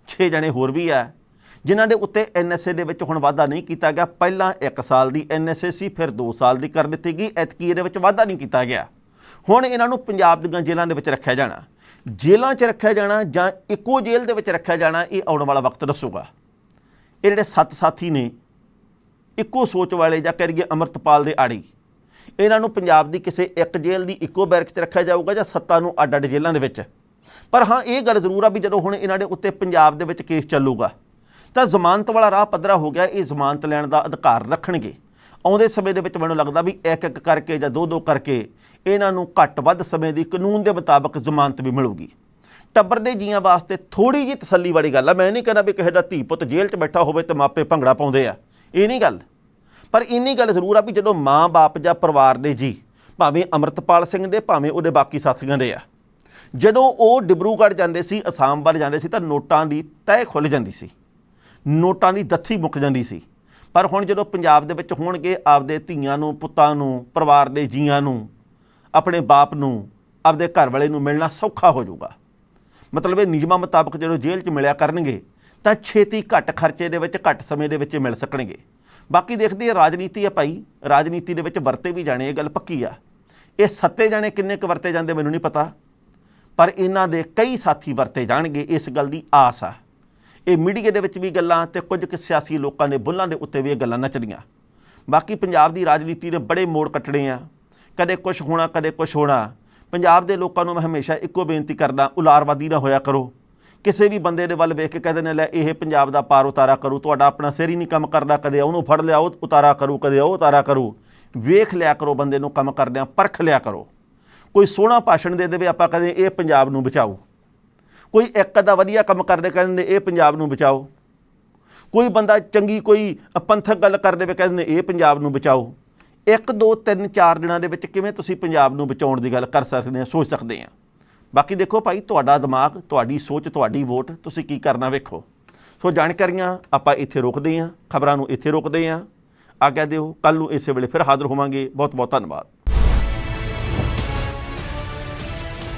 6 ਜਣੇ ਹੋਰ ਵੀ ਆ, ਜਿਨ੍ਹਾਂ ਦੇ ਉੱਤੇ ਐਨਐਸਏ ਦੇ ਵਿੱਚ ਹੁਣ ਵਾਅਦਾ ਨਹੀਂ ਕੀਤਾ ਗਿਆ। ਪਹਿਲਾਂ 1 ਸਾਲ ਦੀ ਐਨਐਸਏ ਸੀ, ਫਿਰ 2 ਸਾਲ ਦੀ ਕਰ ਦਿੱਤੀ ਗਈ। ਐਤਕੀ ਇਹਦੇ ਵਿੱਚ ਵਾਅਦਾ ਨਹੀਂ ਕੀਤਾ ਗਿਆ। ਹੁਣ ਇਹਨਾਂ ਨੂੰ ਪੰਜਾਬ ਦੀਆਂ ਜੇਲ੍ਹਾਂ ਦੇ ਵਿੱਚ ਰੱਖਿਆ ਜਾਣਾ। ਜੇਲ੍ਹਾਂ 'ਚ ਰੱਖਿਆ ਜਾਣਾ ਜਾਂ ਇੱਕੋ ਜੇਲ੍ਹ ਦੇ ਵਿੱਚ ਰੱਖਿਆ ਜਾਣਾ, ਇਹ ਆਉਣ ਵਾਲਾ ਵਕਤ ਦੱਸੂਗਾ। ਇਹ ਜਿਹੜੇ ਸੱਤ ਸਾਥੀ ਨੇ, ਇੱਕੋ ਸੋਚ ਵਾਲੇ ਜਾਂ ਕਰੀਏ ਅਮਰਤਪਾਲ ਦੇ ਆੜੀ, ਇਹਨਾਂ ਨੂੰ ਪੰਜਾਬ ਦੀ ਕਿਸੇ ਇੱਕ ਜੇਲ੍ਹ ਦੀ ਇੱਕੋ ਬੈਰਕ 'ਚ ਰੱਖਿਆ ਜਾਊਗਾ ਜਾਂ ਸੱਤਾਂ ਨੂੰ ਅੱਡ ਅੱਡ ਜੇਲ੍ਹਾਂ ਦੇ ਵਿੱਚ? ਪਰ ਹਾਂ, ਇਹ ਗੱਲ ਜ਼ਰੂਰ ਆ ਵੀ ਜਦੋਂ ਹੁਣ ਇਹਨਾਂ ਦੇ ਉੱਤੇ ਪੰਜਾਬ ਦੇ ਵਿੱਚ ਕੇਸ ਚੱਲੂਗਾ, ਤਾਂ ਜ਼ਮਾਨਤ ਵਾਲਾ ਰਾਹ ਪੱਧਰਾ ਹੋ ਗਿਆ, ਇਹ ਜ਼ਮਾਨਤ ਲੈਣ ਦਾ ਅਧਿਕਾਰ ਰੱਖਣਗੇ। ਆਉਂਦੇ ਸਮੇਂ ਦੇ ਵਿੱਚ ਮੈਨੂੰ ਲੱਗਦਾ ਵੀ ਇੱਕ ਇੱਕ ਕਰਕੇ ਜਾਂ ਦੋ ਦੋ ਕਰਕੇ ਇਹਨਾਂ ਨੂੰ ਘੱਟ ਵੱਧ ਸਮੇਂ ਦੀ ਕਾਨੂੰਨ ਦੇ ਮੁਤਾਬਕ ਜ਼ਮਾਨਤ ਵੀ ਮਿਲੂਗੀ। ਟੱਬਰ ਦੇ ਜੀਆਂ ਵਾਸਤੇ ਥੋੜੀ ਜਿਹੀ ਤਸੱਲੀ ਵਾਲੀ ਗੱਲ ਆ। ਮੈਂ ਨਹੀਂ ਕਹਿੰਦਾ ਵੀ ਕਿਸੇ ਦਾ ਧੀ ਪੁੱਤ ਜੇਲ੍ਹ 'ਚ ਬੈਠਾ ਹੋਵੇ ਤੇ ਮਾਪੇ ਭੰਗੜਾ ਪਾਉਂਦੇ ਆ। ਇਹ ਨਹੀਂ ਗੱਲ। ਪਰ ਇੰਨੀ ਗੱਲ ਜ਼ਰੂਰ ਆ ਵੀ ਜਦੋਂ ਮਾਂ-ਬਾਪ ਜਾਂ ਪਰਿਵਾਰ ਦੇ ਜੀ, ਭਾਵੇਂ ਅਮਰਤਪਾਲ ਸਿੰਘ ਦੇ, ਭਾਵੇਂ ਉਹਦੇ ਬਾਕੀ ਸਾਥੀਆਂ ਦੇ ਆ ਜਦੋਂ ਉਹ ਡਿਬਰੂਗੜ੍ਹ ਜਾਂਦੇ ਸੀ, ਅਸਾਮ ਵੱਲ ਜਾਂਦੇ ਸੀ, ਤਾਂ ਨੋਟਾਂ ਦੀ ਤਹਿ ਖੁੱਲ ਜਾਂਦੀ ਸੀ। ਨੋਟਾਂ ਦੀ ਦੱਥੀ ਮੁੱਕ ਜਾਂਦੀ ਸੀ। ਪਰ ਹੁਣ ਜਦੋਂ ਪੰਜਾਬ ਦੇ ਵਿੱਚ ਹੋਣਗੇ ਆਪਦੇ ਧੀਆਂ ਨੂੰ, ਪੁੱਤਾਂ ਨੂੰ, ਪਰਿਵਾਰ ਦੇ ਜੀਆਂ ਨੂੰ, ਆਪਣੇ ਬਾਪ ਨੂੰ, ਆਪਦੇ ਘਰ ਵਾਲੇ ਨੂੰ ਮਿਲਣਾ ਸੌਖਾ ਹੋ ਜਾਊਗਾ। ਮਤਲਬ ਇਹ ਨਿਯਮਾਂ ਮੁਤਾਬਕ ਜਦੋਂ ਜੇਲ੍ਹ 'ਚ ਮਿਲਿਆ ਕਰਨਗੇ, ਤਾਂ ਛੇਤੀ ਘੱਟ ਖਰਚੇ ਦੇ ਵਿੱਚ, ਘੱਟ ਸਮੇਂ ਦੇ ਵਿੱਚ ਮਿਲ ਸਕਣਗੇ। ਬਾਕੀ ਦੇਖਦੇ ਆ ਰਾਜਨੀਤੀ ਆ ਭਾਈ, ਰਾਜਨੀਤੀ ਦੇ ਵਿੱਚ ਵਰਤੇ ਵੀ ਜਾਣੇ, ਇਹ ਗੱਲ ਪੱਕੀ ਆ। ਇਹ ਸੱਤੇ ਜਾਣੇ ਕਿੰਨੇ ਕੁ ਵਰਤੇ ਜਾਂਦੇ ਮੈਨੂੰ ਨਹੀਂ ਪਤਾ। ਪਰ ਇਹਨਾਂ ਦੇ ਕਈ ਸਾਥੀ ਵਰਤੇ ਜਾਣਗੇ ਇਸ ਗੱਲ ਦੀ ਆਸ ਆ। ਇਹ ਮੀਡੀਆ ਦੇ ਵਿੱਚ ਵੀ ਗੱਲਾਂ ਤੇ ਕੁਝ ਕੁ ਸਿਆਸੀ ਲੋਕਾਂ ਦੇ ਬੁੱਲਾਂ ਦੇ ਉੱਤੇ ਵੀ ਇਹ ਗੱਲਾਂ ਨੱਚਦੀਆਂ। ਬਾਕੀ ਪੰਜਾਬ ਦੀ ਰਾਜਨੀਤੀ ਦੇ ਬੜੇ ਮੋੜ ਕੱਟਣੇ ਆ। ਕਦੇ ਕੁਝ ਹੋਣਾ, ਕਦੇ ਕੁਝ ਹੋਣਾ। ਪੰਜਾਬ ਦੇ ਲੋਕਾਂ ਨੂੰ ਮੈਂ ਹਮੇਸ਼ਾ ਇੱਕੋ ਬੇਨਤੀ ਕਰਦਾ, ਉਲਾਰਵਾਦੀ ਨਾ ਹੋਇਆ ਕਰੋ। ਕਿਸੇ ਵੀ ਬੰਦੇ ਦੇ ਵੱਲ ਵੇਖ ਕੇ ਕਹਿੰਦੇ ਨੇ ਲੈ ਇਹ ਪੰਜਾਬ ਦਾ ਪਾਰ ਉਤਾਰਾ ਕਰੂ, ਤੁਹਾਡਾ ਆਪਣਾ ਸਿਰ ਹੀ ਨਹੀਂ ਕੰਮ ਕਰਦਾ, ਕਦੇ ਉਹਨੂੰ ਫੜ ਲਿਆ ਉਹ ਉਤਾਰਾ ਕਰੂ, ਕਦੇ ਉਹ ਉਤਾਰਾ ਕਰੂ। ਵੇਖ ਲਿਆ ਕਰੋ ਬੰਦੇ ਨੂੰ ਕੰਮ ਕਰਦਿਆਂ, ਪਰਖ ਲਿਆ ਕਰੋ। ਕੋਈ ਸੋਹਣਾ ਭਾਸ਼ਣ ਦੇ ਦੇਵੇ, ਆਪਾਂ ਕਹਿੰਦੇ ਇਹ ਪੰਜਾਬ ਨੂੰ ਬਚਾਓ। ਕੋਈ ਇੱਕ ਦਾ ਵਧੀਆ ਕੰਮ ਕਰਦੇ ਕਹਿੰਦੇ ਇਹ ਪੰਜਾਬ ਨੂੰ ਬਚਾਓ। ਕੋਈ ਬੰਦਾ ਚੰਗੀ ਕੋਈ ਪੰਥਕ ਗੱਲ ਕਰ ਦੇਵੇ ਕਹਿੰਦੇ ਇਹ ਪੰਜਾਬ ਨੂੰ ਬਚਾਓ। ਇੱਕ, ਦੋ, ਤਿੰਨ, ਚਾਰ ਦਿਨਾਂ ਦੇ ਵਿੱਚ ਕਿਵੇਂ ਤੁਸੀਂ ਪੰਜਾਬ ਨੂੰ ਬਚਾਉਣ ਦੀ ਗੱਲ ਕਰ ਸਕਦੇ ਆ, ਸੋਚ ਸਕਦੇ ਆ। ਬਾਕੀ ਦੇਖੋ ਭਾਈ, ਤੁਹਾਡਾ ਦਿਮਾਗ, ਤੁਹਾਡੀ ਸੋਚ, ਤੁਹਾਡੀ ਵੋਟ, ਤੁਸੀਂ ਕੀ ਕਰਨਾ ਵੇਖੋ। ਸੋ ਜਾਣਕਾਰੀਆਂ ਆਪਾਂ ਇੱਥੇ ਰੋਕਦੇ ਆ ਖਬਰਾਂ ਨੂੰ ਇੱਥੇ ਰੋਕਦੇ ਆ ਆਗਿਆ ਦਿਓ ਕੱਲ ਨੂੰ ਇਸੇ ਵੇਲੇ ਫਿਰ ਹਾਜ਼ਰ ਹੋਵਾਂਗੇ। ਬਹੁਤ ਬਹੁਤ ਧੰਨਵਾਦ।